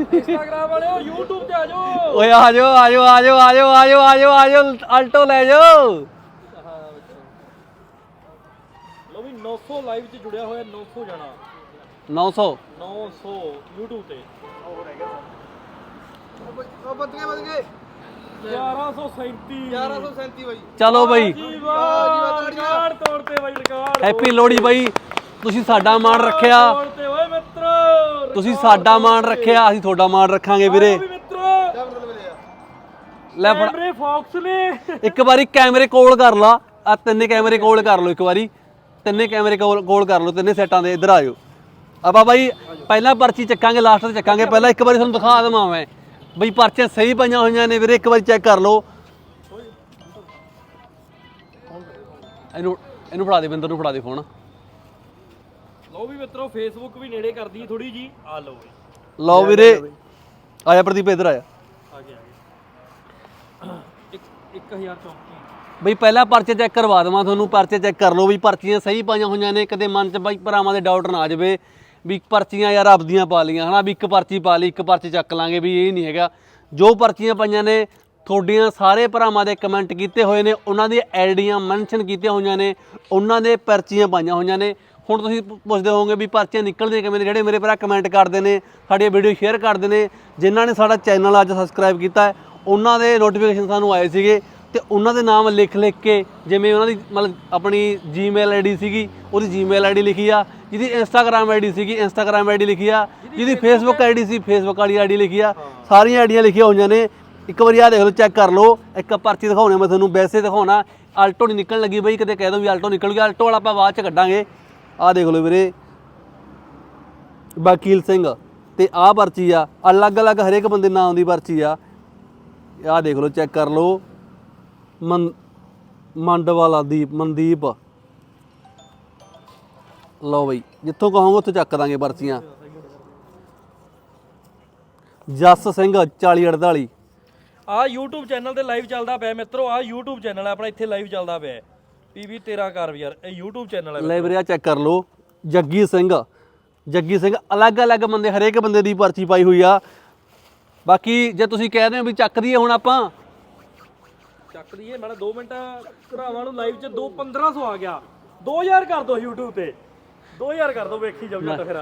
ਇੰਸਟਾਗ੍ਰਾਮ ਵਾਲਿਓ YouTube ਤੇ ਆ ਜਾਓ। ਓਏ ਆ ਜਾਓ ਆ ਜਾਓ ਆ ਜਾਓ ਆ ਜਾਓ ਆ ਜਾਓ ਆ ਜਾਓ ਆ ਜਾਓ ਆਲਟੋ ਲੈ ਜਾਓ। ਹਾਂ ਮਿੱਤਰੋ ਲੋ ਵੀ 900 ਲਾਈਵ 'ਚ ਜੁੜਿਆ ਹੋਇਆ 900 ਜਣਾ। 900 900 YouTube ਤੇ। ਉਹ ਬੱਤੀਆਂ ਵੱਜ ਗਏ। 1137 1137 ਬਾਈ। ਚਲੋ ਬਈ। ਜੀ ਵਾਹ ਰਿਕਾਰਡ ਤੋੜਤੇ ਬਾਈ ਰਿਕਾਰਡ ਹੈਪੀ ਲੋਹੜੀ ਬਾਈ। ਤੁਸੀਂ ਸਾਡਾ ਮਾਣ ਰੱਖਿਆ। ਤੋੜਤੇ ਓਏ ਮਿੱਤਰੋ। ਤੁਸੀਂ ਸਾਡਾ ਮਾਣ ਰੱਖਿਆ ਅਸੀਂ ਤੁਹਾਡਾ ਮਾਣ ਰੱਖਾਂਗੇ ਵੀਰੇ। ਮਿੱਤਰੋ। ਲੈ ਫੜ। ਕੈਮਰੇ ਫੌਕਸ ਨੇ। ਇੱਕ ਵਾਰੀ ਕੈਮਰੇ ਕੋਲ ਕਰ ਲਾ। ਆ ਤਿੰਨੇ ਕੈਮਰੇ ਕੋਲ ਕਰ ਲਓ ਇੱਕ ਵਾਰੀ। ਤਿੰਨੇ ਕੈਮਰੇ ਕੋਲ ਕੋਲ ਕਰ ਲਓ ਤਿੰਨੇ ਸੈਟਾਂ ਦੇ ਇੱਧਰ ਆਇਓ ਆਪਾਂ ਬਾਈ ਪਹਿਲਾਂ ਪਰਚੀ ਚੱਕਾਂਗੇ ਲਾਸਟ ਤੇ ਚੱਕਾਂਗੇ। ਪਹਿਲਾਂ ਇੱਕ ਵਾਰੀ ਤੁਹਾਨੂੰ ਦਿਖਾ ਦਵਾਂ ਮੈਂ। ਬਈ ਪਰਚੀਆਂ ਸਹੀ ਪਈਆਂ ਹੋਈਆਂ ਨੇ ਵੀਰੇ ਇੱਕ ਵਾਰੀ ਚੈੱਕ ਕਰ ਲਓ। ਇਹਨੂੰ ਇਹਨੂੰ ਫੜਾ ਦੇ ਬਿੰਦਰ ਨੂੰ ਫੜਾ ਦੇ ਫੋਨ ਲਓ ਵੀ ਮਿੱਤਰੋ ਫੇਸਬੁੱਕ ਵੀ ਨੇੜੇ ਕਰਦੀ ਥੋੜੀ ਜੀ ਆ ਲਓ ਬਈ। ਲਓ ਵੀਰੇ। ਆਇਆ ਪ੍ਰਦੀਪ ਇੱਧਰ ਆਇਆ। ਆ ਗਿਆ ਆ ਗਿਆ। ਇੱਕ 1034 ਬਈ ਪਹਿਲਾਂ ਪਰਚੇ ਚੈੱਕ ਕਰਵਾ ਦੇਵਾਂ ਤੁਹਾਨੂੰ ਪਰਚੇ ਚੈੱਕ ਕਰ ਲਓ ਵੀ ਪਰਚੀਆਂ ਸਹੀ ਪਾਈਆਂ ਹੋਈਆਂ ਨੇ ਕਦੇ ਮਨ 'ਚ ਬਾਈ ਭਰਾਵਾਂ ਦੇ ਡਾਊਟ ਨਾ ਆ ਜਾਵੇ ਵੀ ਪਰਚੀਆਂ ਯਾਰ ਆਪਦੀਆਂ ਪਾ ਲੀਆਂ ਹਨਾ? ਵੀ ਇੱਕ ਪਰਚੀ ਪਾ ਲਈ ਇੱਕ ਪਰਚੀ ਚੱਕ ਲਾਂਗੇ ਵੀ ਇਹ ਨਹੀਂ ਹੈਗਾ। ਜੋ ਪਰਚੀਆਂ ਪਾਈਆਂ ਨੇ ਤੁਹਾਡੀਆਂ ਸਾਰੇ ਭਰਾਵਾਂ ਦੇ ਕਮੈਂਟ ਕੀਤੇ ਹੋਏ ਨੇ ਉਹਨਾਂ ਦੀ ਆਈਡੀਆਂ ਮੈਂਸ਼ਨ ਕੀਤੀਆਂ ਹੋਈਆਂ ਨੇ ਉਹਨਾਂ ਦੇ ਪਰਚੀਆਂ ਪਾਈਆਂ ਹੋਈਆਂ ਨੇ ਹੁਣ ਤੁਸੀਂ ਪੁ- ਪੁੱਛਦੇ ਹੋਵੋਗੇ ਵੀ ਪਰਚੀਆਂ ਨਿਕਲਦੀਆਂ ਕਿਵੇਂ ਨੇ? ਜਿਹੜੇ ਮੇਰੇ ਭਰਾ ਕਮੈਂਟ ਕਰਦੇ ਨੇ ਸਾਡੀਆਂ ਵੀਡੀਓ ਸ਼ੇਅਰ ਕਰਦੇ ਨੇ ਜਿਨ੍ਹਾਂ ਨੇ ਸਾਡਾ ਚੈਨਲ ਅੱਜ ਸਬਸਕ੍ਰਾਈਬ ਕੀਤਾ ਹੈ ਉਹਨਾਂ ਦੇ ਨੋਟੀਫਿਕੇਸ਼ਨ ਸਾਨੂੰ ਆਏ ਸੀਗੇ ਤੇ ਉਹਨਾਂ ਦੇ ਨਾਮ ਲਿਖ ਲਿਖ ਕੇ ਜਿਵੇਂ ਉਹਨਾਂ ਦੀ ਮਤਲਬ ਆਪਣੀ ਜੀਮੇਲ ਆਈਡੀ ਸੀਗੀ ਉਹਦੀ ਜੀਮੇਲ ਆਈਡੀ ਲਿਖੀ ਆ ਜਿਹਦੀ ਇੰਸਟਾਗ੍ਰam ਆਈਡੀ ਸੀਗੀ ਇੰਸਟਾਗ੍ਰam ਆਈਡੀ ਲਿਖੀ ਆ ਜਿਹਦੀ ਫੇਸਬੁੱਕ ਆਈਡੀ ਸੀ ਫੇਸਬੁੱਕ ਵਾਲੀ ਆਈਡੀ ਲਿਖੀ ਆ ਸਾਰੀਆਂ ਆਈਡੀਆਂ ਲਿਖੀਆਂ ਹੋਈਆਂ ਨੇ। ਇੱਕ ਵਾਰੀ ਆ ਦੇਖ ਲਓ ਚੈੱਕ ਕਰ ਲਓ ਇੱਕ ਪਰਚੀ ਦਿਖਾਉਣੀ ਮੈਂ ਤੁਹਾਨੂੰ ਵੈਸੇ ਦਿਖਾਉਣਾ ਆਲਟੋ ਨਹੀਂ ਨਿਕਲਣ ਲੱਗੀ ਬਈ ਕਿਤੇ ਕਹਿ ਦੋ ਵੀ ਆਲਟੋ ਨਿਕਲ ਗਿਆ ਆਲਟੋ ਵਾਲਾ ਆਪਾਂ ਬਾਅਦ ਚ ਕੱਢਾਂਗੇ। ਆਹ ਦੇਖ ਲਓ ਵੀਰੇ। ਵਕੀਲ ਸਿੰਘ ਤੇ ਆਹ ਪਰਚੀ ਆ। ਅਲੱਗ-ਅਲੱਗ ਹਰੇਕ ਬੰਦੇ ਨਾਮ ਦੀ ਪਰਚੀ ਆ। ਆਹ ਦੇਖ ਲਓ, ਚੈੱਕ ਕਰ ਲਓ। ਮਨ ਮੰਡਵਾਲਾ ਦੀਪ, ਮਨਦੀਪ। ਲਓ ਬਈ, ਜਿੱਥੋਂ ਕਹੋਗੇ ਉੱਥੋਂ ਚੱਕ ਦਾਂਗੇ ਪਰਚੀਆਂ। ਜਸ ਸਿੰਘ 4048 ਆ YouTube ਚੈਨਲ ਤੇ ਲਾਈਵ ਚੱਲਦਾ ਪਿਆ ਮਿੱਤਰੋ, ਆ YouTube ਚੈਨਲ ਹੈ ਆਪਣਾ ਇੱਥੇ ਲਾਈਵ ਚੱਲਦਾ ਪਿਆ। ਪੀਵੀ 13 ਕਾਰ ਯਾਰ ਇਹ YouTube ਚੈਨਲ ਹੈ ਲੈ ਵੀਰੇ ਆ ਚੈੱਕ ਕਰ ਲਓ। ਜੱਗੀ ਸਿੰਘ ਜੱਗੀ ਸਿੰਘ ਅਲੱਗ-ਅਲੱਗ ਬੰਦੇ ਹਰੇਕ ਬੰਦੇ ਦੀ ਪਰਚੀ ਪਾਈ ਹੋਈ ਆ। ਬਾਕੀ ਜੇ ਤੁਸੀਂ ਕਹਿ ਰਹੇ ਹੋ ਵੀ ਚੱਕ ਦਈਏ ਹੁਣ ਆਪਾਂ। ਚੱਕ ਦਈਏ ਮੈਂ 2 ਮਿੰਟ ਭਰਾਵਾਂ ਨੂੰ ਲਾਈਵ 'ਚ 2 1500 ਆ ਗਿਆ। 2000 ਕਰ ਦੋ YouTube ਤੇ। 2000 ਕਰ ਦੋ ਵੇਖੀ ਜਾਓ ਜੱਟ ਫਿਰ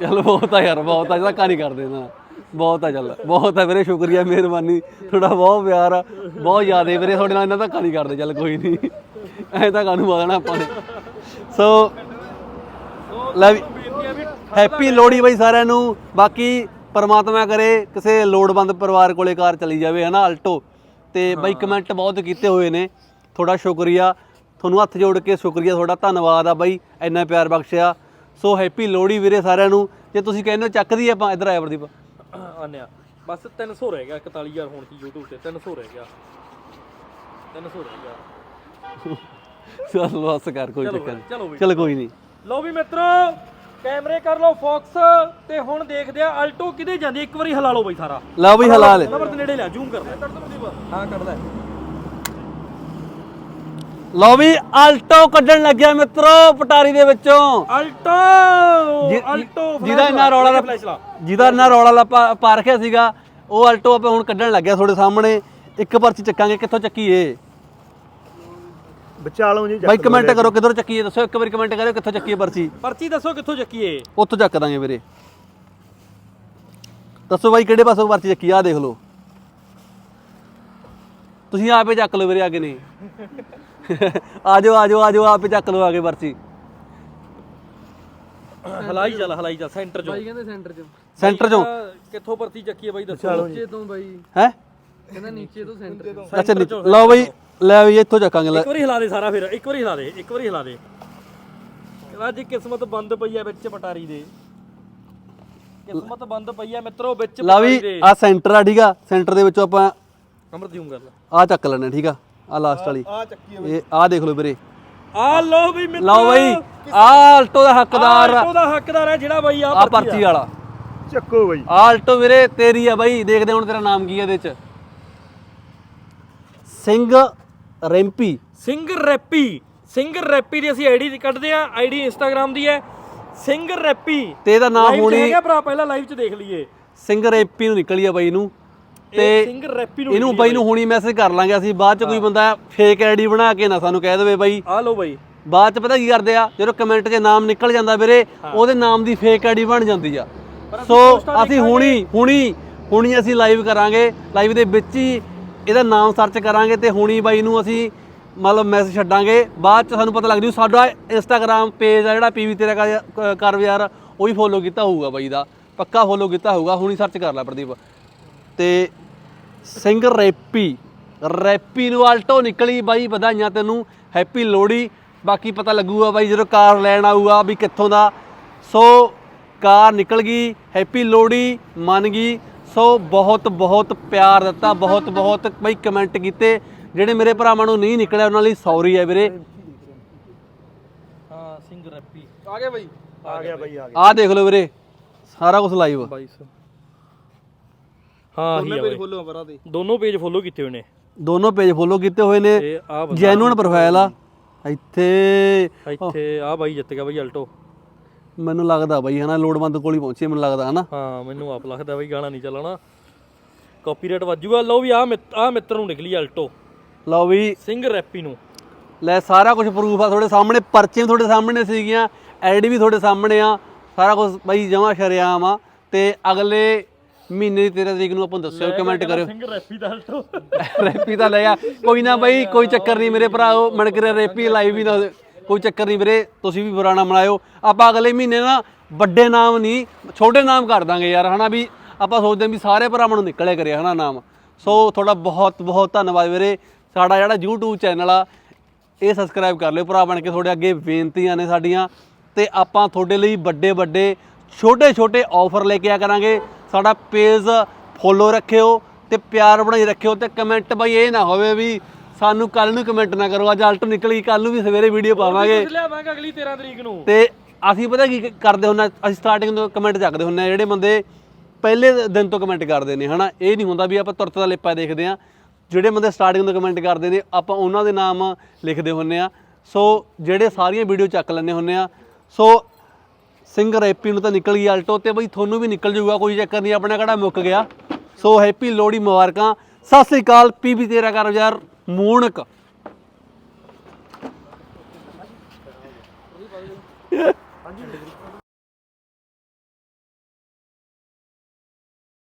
ਚੱਲ ਬਹੁਤ ਆ ਯਾਰ ਬਹੁਤ ਆ ਜਿਹੜਾ ਕਹਾਣੀ ਕਰਦੇ ਨਾ ਬਹੁਤ ਆ ਚੱਲ। ਬਹੁਤ ਆ ਵੀਰੇ ਸ਼ੁਕਰੀਆ ਮਿਹਰਬਾਨੀ। ਤੁਹਾਡਾ ਬਹੁਤ ਪਿਆਰ ਆ। ਬਹੁਤ ਜ਼ਿਆਦਾ ਵੀਰੇ ਤੁਹਾਡੇ ਨਾਲ ਇਹਨਾਂ ਦਾ ਕਹਾਣੀ ਕਰਦੇ ਚੱਲ ਕੋਈ ਨਹੀਂ। ਐ ਤਾਂ ਕਾਨੂੰ ਵਾਗਣਾ ਆਪਾਂ ਨੇ। ਸੋ ਲੈ ਵੀ ਹੈਪੀ ਲੋਹੜੀ ਬਾਈ ਸਾਰਿਆਂ ਨੂੰ। ਬਾਕੀ ਪਰਮਾਤਮਾ ਕਰੇ ਕਿਸੇ ਲੋੜਵੰਦ ਪਰਿਵਾਰ ਕੋਲੇ ਕਾਰ ਚਲੀ ਜਾਵੇ ਹਨਾ ਆਲਟੋ ਤੇ ਬਾਈ ਕਮੈਂਟ ਬਹੁਤ ਕੀਤੇ ਹੋਏ ਨੇ। ਤੁਹਾਡਾ ਸ਼ੁਕਰੀਆ। ਤੁਹਾਨੂੰ ਹੱਥ ਜੋੜ ਕੇ ਸ਼ੁਕਰੀਆ ਤੁਹਾਡਾ ਧੰਨਵਾਦ ਆ ਬਾਈ ਇੰਨਾ ਪਿਆਰ ਬਖਸ਼ਿਆ। ਸੋ ਹੈਪੀ ਲੋਹੜੀ ਵੀਰੇ ਸਾਰਿਆਂ ਨੂੰ। ਜੇ ਤੁਸੀਂ ਕਹਿੰਦੇ ਹੋ ਚੱਕਦੀ ਆਪਾਂ ਇੱਧਰ ਆਇਆ ਪ੍ਰਦੀਪ। ਆਨਿਆ। ਬਸ 300 ਰਹਿ ਗਿਆ 41000 ਹੁਣ ਕੀ YouTube ਤੇ 300 ਰਹਿ ਗਿਆ। 300 ਰਹਿ ਗਿਆ। ਚੱਲ ਬਸ ਕਰ ਕੋਈ ਚਲੋ ਚੱਕਰ ਚਲੋ ਨਹੀਂ। ਬਈ। ਚਲ ਕੋਈ ਨਹੀਂ। ਲਓ ਵੀ ਮਿੱਤਰੋ ਕੈਮਰੇ ਕਰ ਲਓ ਫੋਕਸ ਤੇ ਹੁਣ ਦੇਖਦੇ ਆ ਅਲਟੋ ਕਿਤੇ ਜਾਂਦੀ ਇੱਕ ਵਾਰੀ ਹਿਲਾ ਲਓ ਬਈ ਸਾਰਾ। ਲਓ ਬਈ ਹਲਾਲ ਨੰਬਰ ਦੇ ਨੇੜੇ ਲਿਆ ਜ਼ੂਮ ਕਰ। ਲੈ ਹਾਂ ਕੱਢ ਲੈ। ਲਓ ਵੀ ਆਲਟੋ ਕੱਢਣ ਲੱਗਿਆ ਮਿੱਤਰੋ ਪਟਾਰੀ ਦੇ ਵਿੱਚੋਂ। ਅਲਟੋ! ਜਿ- ਅਲਟੋ ਜਿਹਦਾ ਇੰਨਾ ਰੌਲਾ ਫਲੈਸ਼ ਲਾ। ਜਿਹਦਾ ਇੰਨਾ ਰੌਲਾ ਲੱਪਾ ਪਾ ਰੱਖਿਆ ਸੀਗਾ ਉਹ ਆਲਟੋ ਆਪਾਂ ਹੁਣ ਕੱਢਣ ਲੱਗਿਆ ਤੁਹਾਡੇ ਸਾਹਮਣੇ। ਇੱਕ ਪਰਚੀ ਚੱਕਾਂਗੇ ਕਿੱਥੋਂ ਚੱਕੀਏ? ਵਿਚਾਲੋਂ ਜੀ ਬਾਈ ਕਮੈਂਟ ਕਰੋ ਕਿੱਧਰੋਂ ਚੱਕੀਏ? ਦੱਸੋ ਇੱਕ ਵਾਰੀ ਕਮੈਂਟ ਕਰਿਓ ਕਿੱਥੋਂ ਚੱਕੀਏ ਪਰਚੀ? ਪਰਚੀ ਦੱਸੋ ਕਿੱਥੋਂ ਚੱਕੀਏ? ਉੱਥੋਂ ਚੱਕ ਦਾਂਗੇ ਵੀਰੇ। ਦੱਸੋ ਬਾਈ ਕਿਹੜੇ ਪਾਸੋਂ ਪਰਚੀ ਚੱਕੀ? ਆ ਦੇਖ ਲਓ। ਤੁਸੀਂ ਆਪੇ ਚੱਕ ਲਓ ਵੀਰੇ ਅੱਗੇ ਨਹੀਂ ਆਜੋ ਆਜੋ ਆਜੋ ਆਪੇ ਚੱਕ ਲਓ ਆਗੇ ਪਰਚੀ। ਹਲਾਈ ਚੱਲ ਹਲਾਈ ਚੱਲ ਸੈਂਟਰ ਚੋਂ। ਕਹਿੰਦੇ ਸੈਂਟਰ ਚ। ਸੈਂਟਰ ਚੋਂ? ਕਿੱਥੋਂ ਪਰਚੀ ਚੱਕੀਏ ਬਾਈ ਦੱਸੋ। ਨੀਚੇ ਤੋਂ ਬਾਈ। ਹੈ ਕਹਿੰਦਾ ਨੀਚੇ ਤੋਂ ਸੈਂਟਰ ਤੋਂ ਅੱਛਾ ਲਓ ਬਈ ਲੈ ਬਈ ਇੱਥੋਂ ਚੱਕਾਂਗੇ ਲੈ। ਇੱਕ ਵਾਰੀ ਹਿਲਾ ਦੇ ਸਾਰਾ ਫਿਰ ਇੱਕ ਵਾਰੀ ਹਿਲਾ ਦੇ ਇੱਕ ਵਾਰੀ ਹਿਲਾ ਦੇ। ਅੱਜ ਕਿਸਮਤ ਬੰਦ ਪਈ ਹੈ ਵਿੱਚ ਪਟਾਰੀ ਦੇ। ਕਿਸਮਤ ਬੰਦ ਪਈ ਹੈ ਮਿੱਤਰੋ ਵਿੱਚ ਲਾ ਵੀ ਪਟਵਾਰੀ ਦੇ। ਆ ਸੈਂਟਰ ਆ ਠੀਕ ਆ? ਸੈਂਟਰ ਦੇ ਵਿੱਚੋਂ ਆਪਾਂ ਅਮਰ ਦਿਉਂ ਕਰ ਲਾ। ਆ ਚੱਕ ਲੈਣੇ ਠੀਕ ਆ? ਆ ਲਾਸਟ ਵਾਲੀ। ਆ ਚੱਕੀ ਆ ਇਹ ਆ ਦੇਖ ਲਓ ਵੀਰੇ। ਆ ਲਓ ਵੀ ਮਿੱਤਰੋ। ਲਓ ਬਈ ਆ ਆਲਟੋ ਦਾ ਹੱਕਦਾਰ ਆਲਟੋ ਦਾ ਹੱਕਦਾਰ ਹੈ ਜਿਹੜਾ ਬਾਈ ਆ ਆ। ਪਰਚੀ ਵਾਲਾ। ਚੱਕੋ ਬਾਈ। ਆਲਟੋ ਵੀਰੇ ਤੇਰੀ ਆ ਬਾਈ। ਦੇਖਦੇ ਹੁਣ ਤੇਰਾ ਨਾਮ ਕੀ ਹੈ ਇਹਦੇ ਚ। ਸਿੰਘ ਰੈਂਪੀ। ਸਿੰਘ ਰੈਪੀ। ਸਿੰਘ ਰੈਪੀ ਦੀ ਅਸੀਂ ਆਈਡੀ ਕੱਢਦੇ ਆ ਆਈਡੀ ਇੰਸਟਾਗ੍ਰam ਦੀ ਹੈ। ਸਿੰਘ ਰੈਪੀ। ਤੇ ਇਹਦਾ ਨਾਮ ਹੋਣੀ ਹੈਗਾ ਭਰਾ ਪਹਿਲਾਂ ਲਾਈਵ 'ਚ ਦੇਖ ਲਈਏ। ਸਿੰਘ ਰੈਂਪੀ ਨੂੰ ਨਿਕਲੀ ਆ ਬਾਈ ਨੂੰ। ਤੇ ਸਿੰਘ ਰੈਪੀ ਨੂੰ ਇਹਨੂੰ ਬਾਈ ਨੂੰ ਹੁਣੀ ਮੈਸੇਜ ਕਰ ਲਾਂਗੇ ਅਸੀਂ। ਬਾਅਦ ਚ ਕੋਈ ਬੰਦਾ ਫੇਕ ਆਈਡੀ ਬਣਾ ਕੇ ਨਾ ਸਾਨੂੰ ਕਹਿ ਦੇਵੇ ਬਾਈ। ਆ ਲਓ ਬਾਈ। ਬਾਅਦ ਚ ਪਤਾ ਕੀ ਕਰਦੇ ਆ? ਜਦੋਂ ਕਮੈਂਟ 'ਚ ਨਾਮ ਨਿਕਲ ਜਾਂਦਾ ਵੀਰੇ ਉਹਦੇ ਨਾਮ ਦੀ ਫੇਕ ਆਈਡੀ ਬਣ ਜਾਂਦੀ ਆ। ਸੋ ਅਸੀਂ ਹੁਣੀ ਹੁਣੀ ਹੁਣੀ ਅਸੀਂ ਲਾਈਵ ਕਰਾਂਗੇ। ਲਾਈਵ ਦੇ ਵਿੱਚ ਹੀ ਇਹਦਾ ਨਾਮ ਸਰਚ ਕਰਾਂਗੇ ਤੇ ਹੁਣੀ ਬਾਈ ਨੂੰ ਅਸੀਂ ਮਤਲਬ ਮੈਸੇਜ ਛੱਡਾਂਗੇ। ਬਾਅਦ ਚ ਸਾਨੂੰ ਪਤਾ ਲੱਗ ਜੂ, ਸਾਡਾ ਇੰਸਟਾਗ੍ਰam ਪੇਜ ਆ ਜਿਹੜਾ ਪੀਵੀ ਤੇਰਾ ਕਰ- ਕਰ ਯਾਰ, ਉਹ ਵੀ ਫੋਲੋ ਕੀਤਾ ਹੋਊਗਾ ਬਾਈ ਦਾ। ਪੱਕਾ ਫੋਲੋ ਕੀਤਾ ਹੋਊਗਾ, ਹੁਣੀ ਸਰਚ ਕਰ ਲੈ ਪ੍ਰਦੀਪ। ਤੇ ਸਿੰਘ ਰੈਪੀ ਰੈਪੀ ਨੂੰ ਆਲਟੋ ਨਿਕਲੀ ਬਾਈ ਵਧਾਈਆਂ ਤੈਨੂੰ ਹੈਪੀ ਲੋਹੜੀ। ਬਾਕੀ ਪਤਾ ਲੱਗੂਗਾ ਬਾਈ ਜਦੋਂ ਕਾਰ ਲੈਣ ਆਊਗਾ ਵੀ ਕਿੱਥੋਂ ਦਾ। ਸੋ ਕਾਰ ਨਿਕਲ ਗਈ ਹੈਪੀ ਲੋਹੜੀ, ਮੰਨ ਗਈ। ਸੋ ਬਹੁਤ ਬਹੁਤ ਪਿਆਰ ਦਿੱਤਾ ਬਹੁਤ ਬਹੁਤ ਬਾਈ ਕਮੈਂਟ ਕੀਤੇ। ਜਿਹੜੇ ਮੇਰੇ ਭਰਾਵਾਂ ਨੂੰ ਨਹੀਂ ਨਿਕਲਿਆ ਉਹਨਾਂ ਲਈ ਸੌਰੀ ਹੈ ਵੀਰੇ। ਹਾਂ ਸਿੰਘ ਰੈਪੀ। ਆ ਗਿਆ ਬਾਈ। ਆ ਗਿਆ ਬਾਈ ਆ ਆਹ ਦੇਖ ਲਓ ਵੀਰੇ ਸਾਰਾ ਕੁਝ ਲਾਈਵ 22 ਹਾਂ ਹੀ ਗਿਆ ਆ ਬਾਈ। ਖੋਲੋ ਪਰਾਂ ਤੇ ਦੋਨੋਂ ਪੇਜ ਫੋਲੋ ਕੀਤੇ ਹੋਏ ਨੇ। ਦੋਨੋਂ ਪੇਜ ਫੋਲੋ ਕੀਤੇ ਹੋਏ ਨੇ। ਤੇ ਆ ਬੰਦਾ ਜੈਨੂਅਨ ਪ੍ਰੋਫਾਈਲ ਆ। ਇੱਥੇ ਇੱਥੇ ਆ ਬਾਈ ਜਿੱਤ ਗਿਆ ਬਾਈ ਅਲਟੋ ਮੈਨੂੰ ਲੱਗਦਾ ਬਾਈ ਹਨਾ ਲੋੜਵੰਦ ਕੋਲ ਹੀ ਪਹੁੰਚੇ ਮੈਨੂੰ ਲੱਗਦਾ ਹਨਾ। ਹਾਂ ਮੈਨੂੰ ਆਪ ਲੱਗਦਾ ਬਾਈ ਗਾਣਾ ਨਹੀਂ ਚੱਲਣਾ। ਕਾਪੀਰਾਈਟ ਵੱਜੂਗਾ ਲਓ ਵੀ ਆ ਆ ਮਿੱਤਰ ਨੂੰ ਨਿਕਲੀ ਅਲਟੋ। ਲਓ ਵੀ। ਸਿੰਘ ਰੈਪੀ ਨੂੰ। ਲੈ ਸਾਰਾ ਕੁਝ ਪ੍ਰੂਫ ਆ ਤੁਹਾਡੇ ਸਾਹਮਣੇ। ਪਰਚੇ ਵੀ ਤੁਹਾਡੇ ਸਾਹਮਣੇ ਸੀਗੀਆਂ। ਆਈਡੀ ਵੀ ਤੁਹਾਡੇ ਸਾਹਮਣੇ ਆ। ਸਾਰਾ ਕੁਝ ਬਾਈ ਜਮਾ ਸ਼ਰਿਆਮ ਆ। ਤੇ ਅਗਲੇ ਮਹੀਨੇ ਦੀ 13 ਤਰੀਕ ਨੂੰ ਆਪਾਂ ਨੂੰ ਦੱਸਿਓ ਕਮੈਂਟ ਕਰਿਓ। ਸਿੰਘ ਰੈਪੀ ਦਾ ਅਲਟੋ। ਰੈਪੀ ਤਾਂ ਲੈ ਆ। ਕੋਈ ਨਾ ਬਾਈ ਕੋਈ ਚੱਕਰ ਨਹੀਂ ਮੇਰੇ ਭਰਾਓ ਮਨ ਕਰੇ ਰੈਪੀ ਲਾਈਵ ਵੀ ਨਾ ਕੋਈ ਚੱਕਰ ਨਹੀਂ ਵੀਰੇ, ਤੁਸੀਂ ਵੀ ਬੁਰਾ ਨਾ ਮਨਾਇਓ। ਆਪਾਂ ਅਗਲੇ ਮਹੀਨੇ ਨਾ ਵੱਡੇ ਨਾਮ ਨਹੀਂ, ਛੋਟੇ ਨਾਮ ਕਰ ਦਾਂਗੇ ਯਾਰ, ਹਨਾ ਵੀ ਆਪਾਂ ਸੋਚਦੇ ਵੀ ਸਾਰੇ ਭਰਾਵਾਂ ਨੂੰ ਨਿਕਲੇ ਕਰੇ ਹਨਾ ਨਾਮ। ਸੋ ਤੁਹਾਡਾ ਬਹੁਤ ਬਹੁਤ ਧੰਨਵਾਦ ਵੀਰੇ। ਸਾਡਾ ਜਿਹੜਾ YouTube ਚੈਨਲ ਆ, ਇਹ ਸਬਸਕ੍ਰਾਈਬ ਕਰ ਲਿਓ ਭਰਾ ਬਣ ਕੇ, ਤੁਹਾਡੇ ਅੱਗੇ ਬੇਨਤੀਆਂ ਨੇ ਸਾਡੀਆਂ। ਤੇ ਆਪਾਂ ਤੁਹਾਡੇ ਲਈ ਵੱਡੇ ਵੱਡੇ, ਛੋਟੇ ਛੋਟੇ ਆਫਰ ਲੈ ਕੇ ਆ ਕਰਾਂਗੇ। ਸਾਡਾ ਪੇਜ ਫੋਲੋ ਰੱਖਿਓ ਤੇ ਪਿਆਰ ਬਣਾਈ ਰੱਖਿਓ ਤੇ ਕਮੈਂਟ ਬਈ ਇਹ ਨਾ ਹੋਵੇ ਵੀ ਸਾਨੂੰ ਕੱਲ ਨੂੰ ਕਮੈਂਟ ਨਾ ਕਰੋ ਅੱਜ ਅਲਟ ਨਿਕਲ ਗਈ ਕੱਲ ਨੂੰ ਵੀ ਸਵੇਰੇ ਵੀਡੀਓ ਪਾਵਾਂਗੇ। ਲਿਆਵਾਂਗੇ ਅਗਲੀ 13 ਤਰੀਕ ਨੂੰ। ਤੇ ਅਸੀਂ ਪਤਾ ਕੀ ਕਰਦੇ ਹੁੰਨਾ ਅਸੀਂ ਸਟਾਰਟਿੰਗ ਤੋਂ ਕਮੈਂਟ ਚੱਕਦੇ ਹੁੰਨੇ ਆ ਜਿਹੜੇ ਬੰਦੇ ਪਹਿਲੇ ਦਿਨ ਤੋਂ ਕਮੈਂਟ ਕਰਦੇ ਨੇ ਹਨਾ? ਇਹ ਨਹੀਂ ਹੁੰਦਾ ਵੀ ਆਪਾਂ ਤੁਰਤ ਦਾ ਲੇਪਾ ਦੇਖਦੇ ਆ ਜਿਹੜੇ ਬੰਦੇ ਸਟਾਰਟਿੰਗ ਤੋਂ ਕਮੈਂਟ ਕਰਦੇ ਨੇ ਆਪਾਂ ਉਹਨਾਂ ਦੇ ਨਾਮ ਲਿਖਦੇ ਹੁੰਨੇ ਆ। ਸੋ ਜਿਹੜੇ ਸਾਰੀਆਂ ਵੀਡੀਓ ਚੱਕ ਲੈਂਦੇ ਹੁੰਨੇ ਆ। ਸੋ ਸਿੰਗਰ ਹੈਪੀ ਨੂੰ ਤਾਂ ਨਿਕਲ ਗਈ ਆਲਟੋ ਤੇ ਬਈ ਤੁਹਾਨੂੰ ਵੀ ਨਿਕਲ ਜਾਊਗਾ ਕੋਈ ਚੱਕਰ ਨਹੀਂ ਆਪਣਾ ਕਿਹੜਾ ਮੁੱਕ ਗਿਆ। ਸੋ ਹੈਪੀ ਲੋਹੜੀ ਮੁਬਾਰਕਾਂ। ਸਤਿ ਸ੍ਰੀ ਅਕਾਲ ਪੀਬੀ ਤੇਰਾ ਕਰ ਯਾਰ ਮੂਣਕ।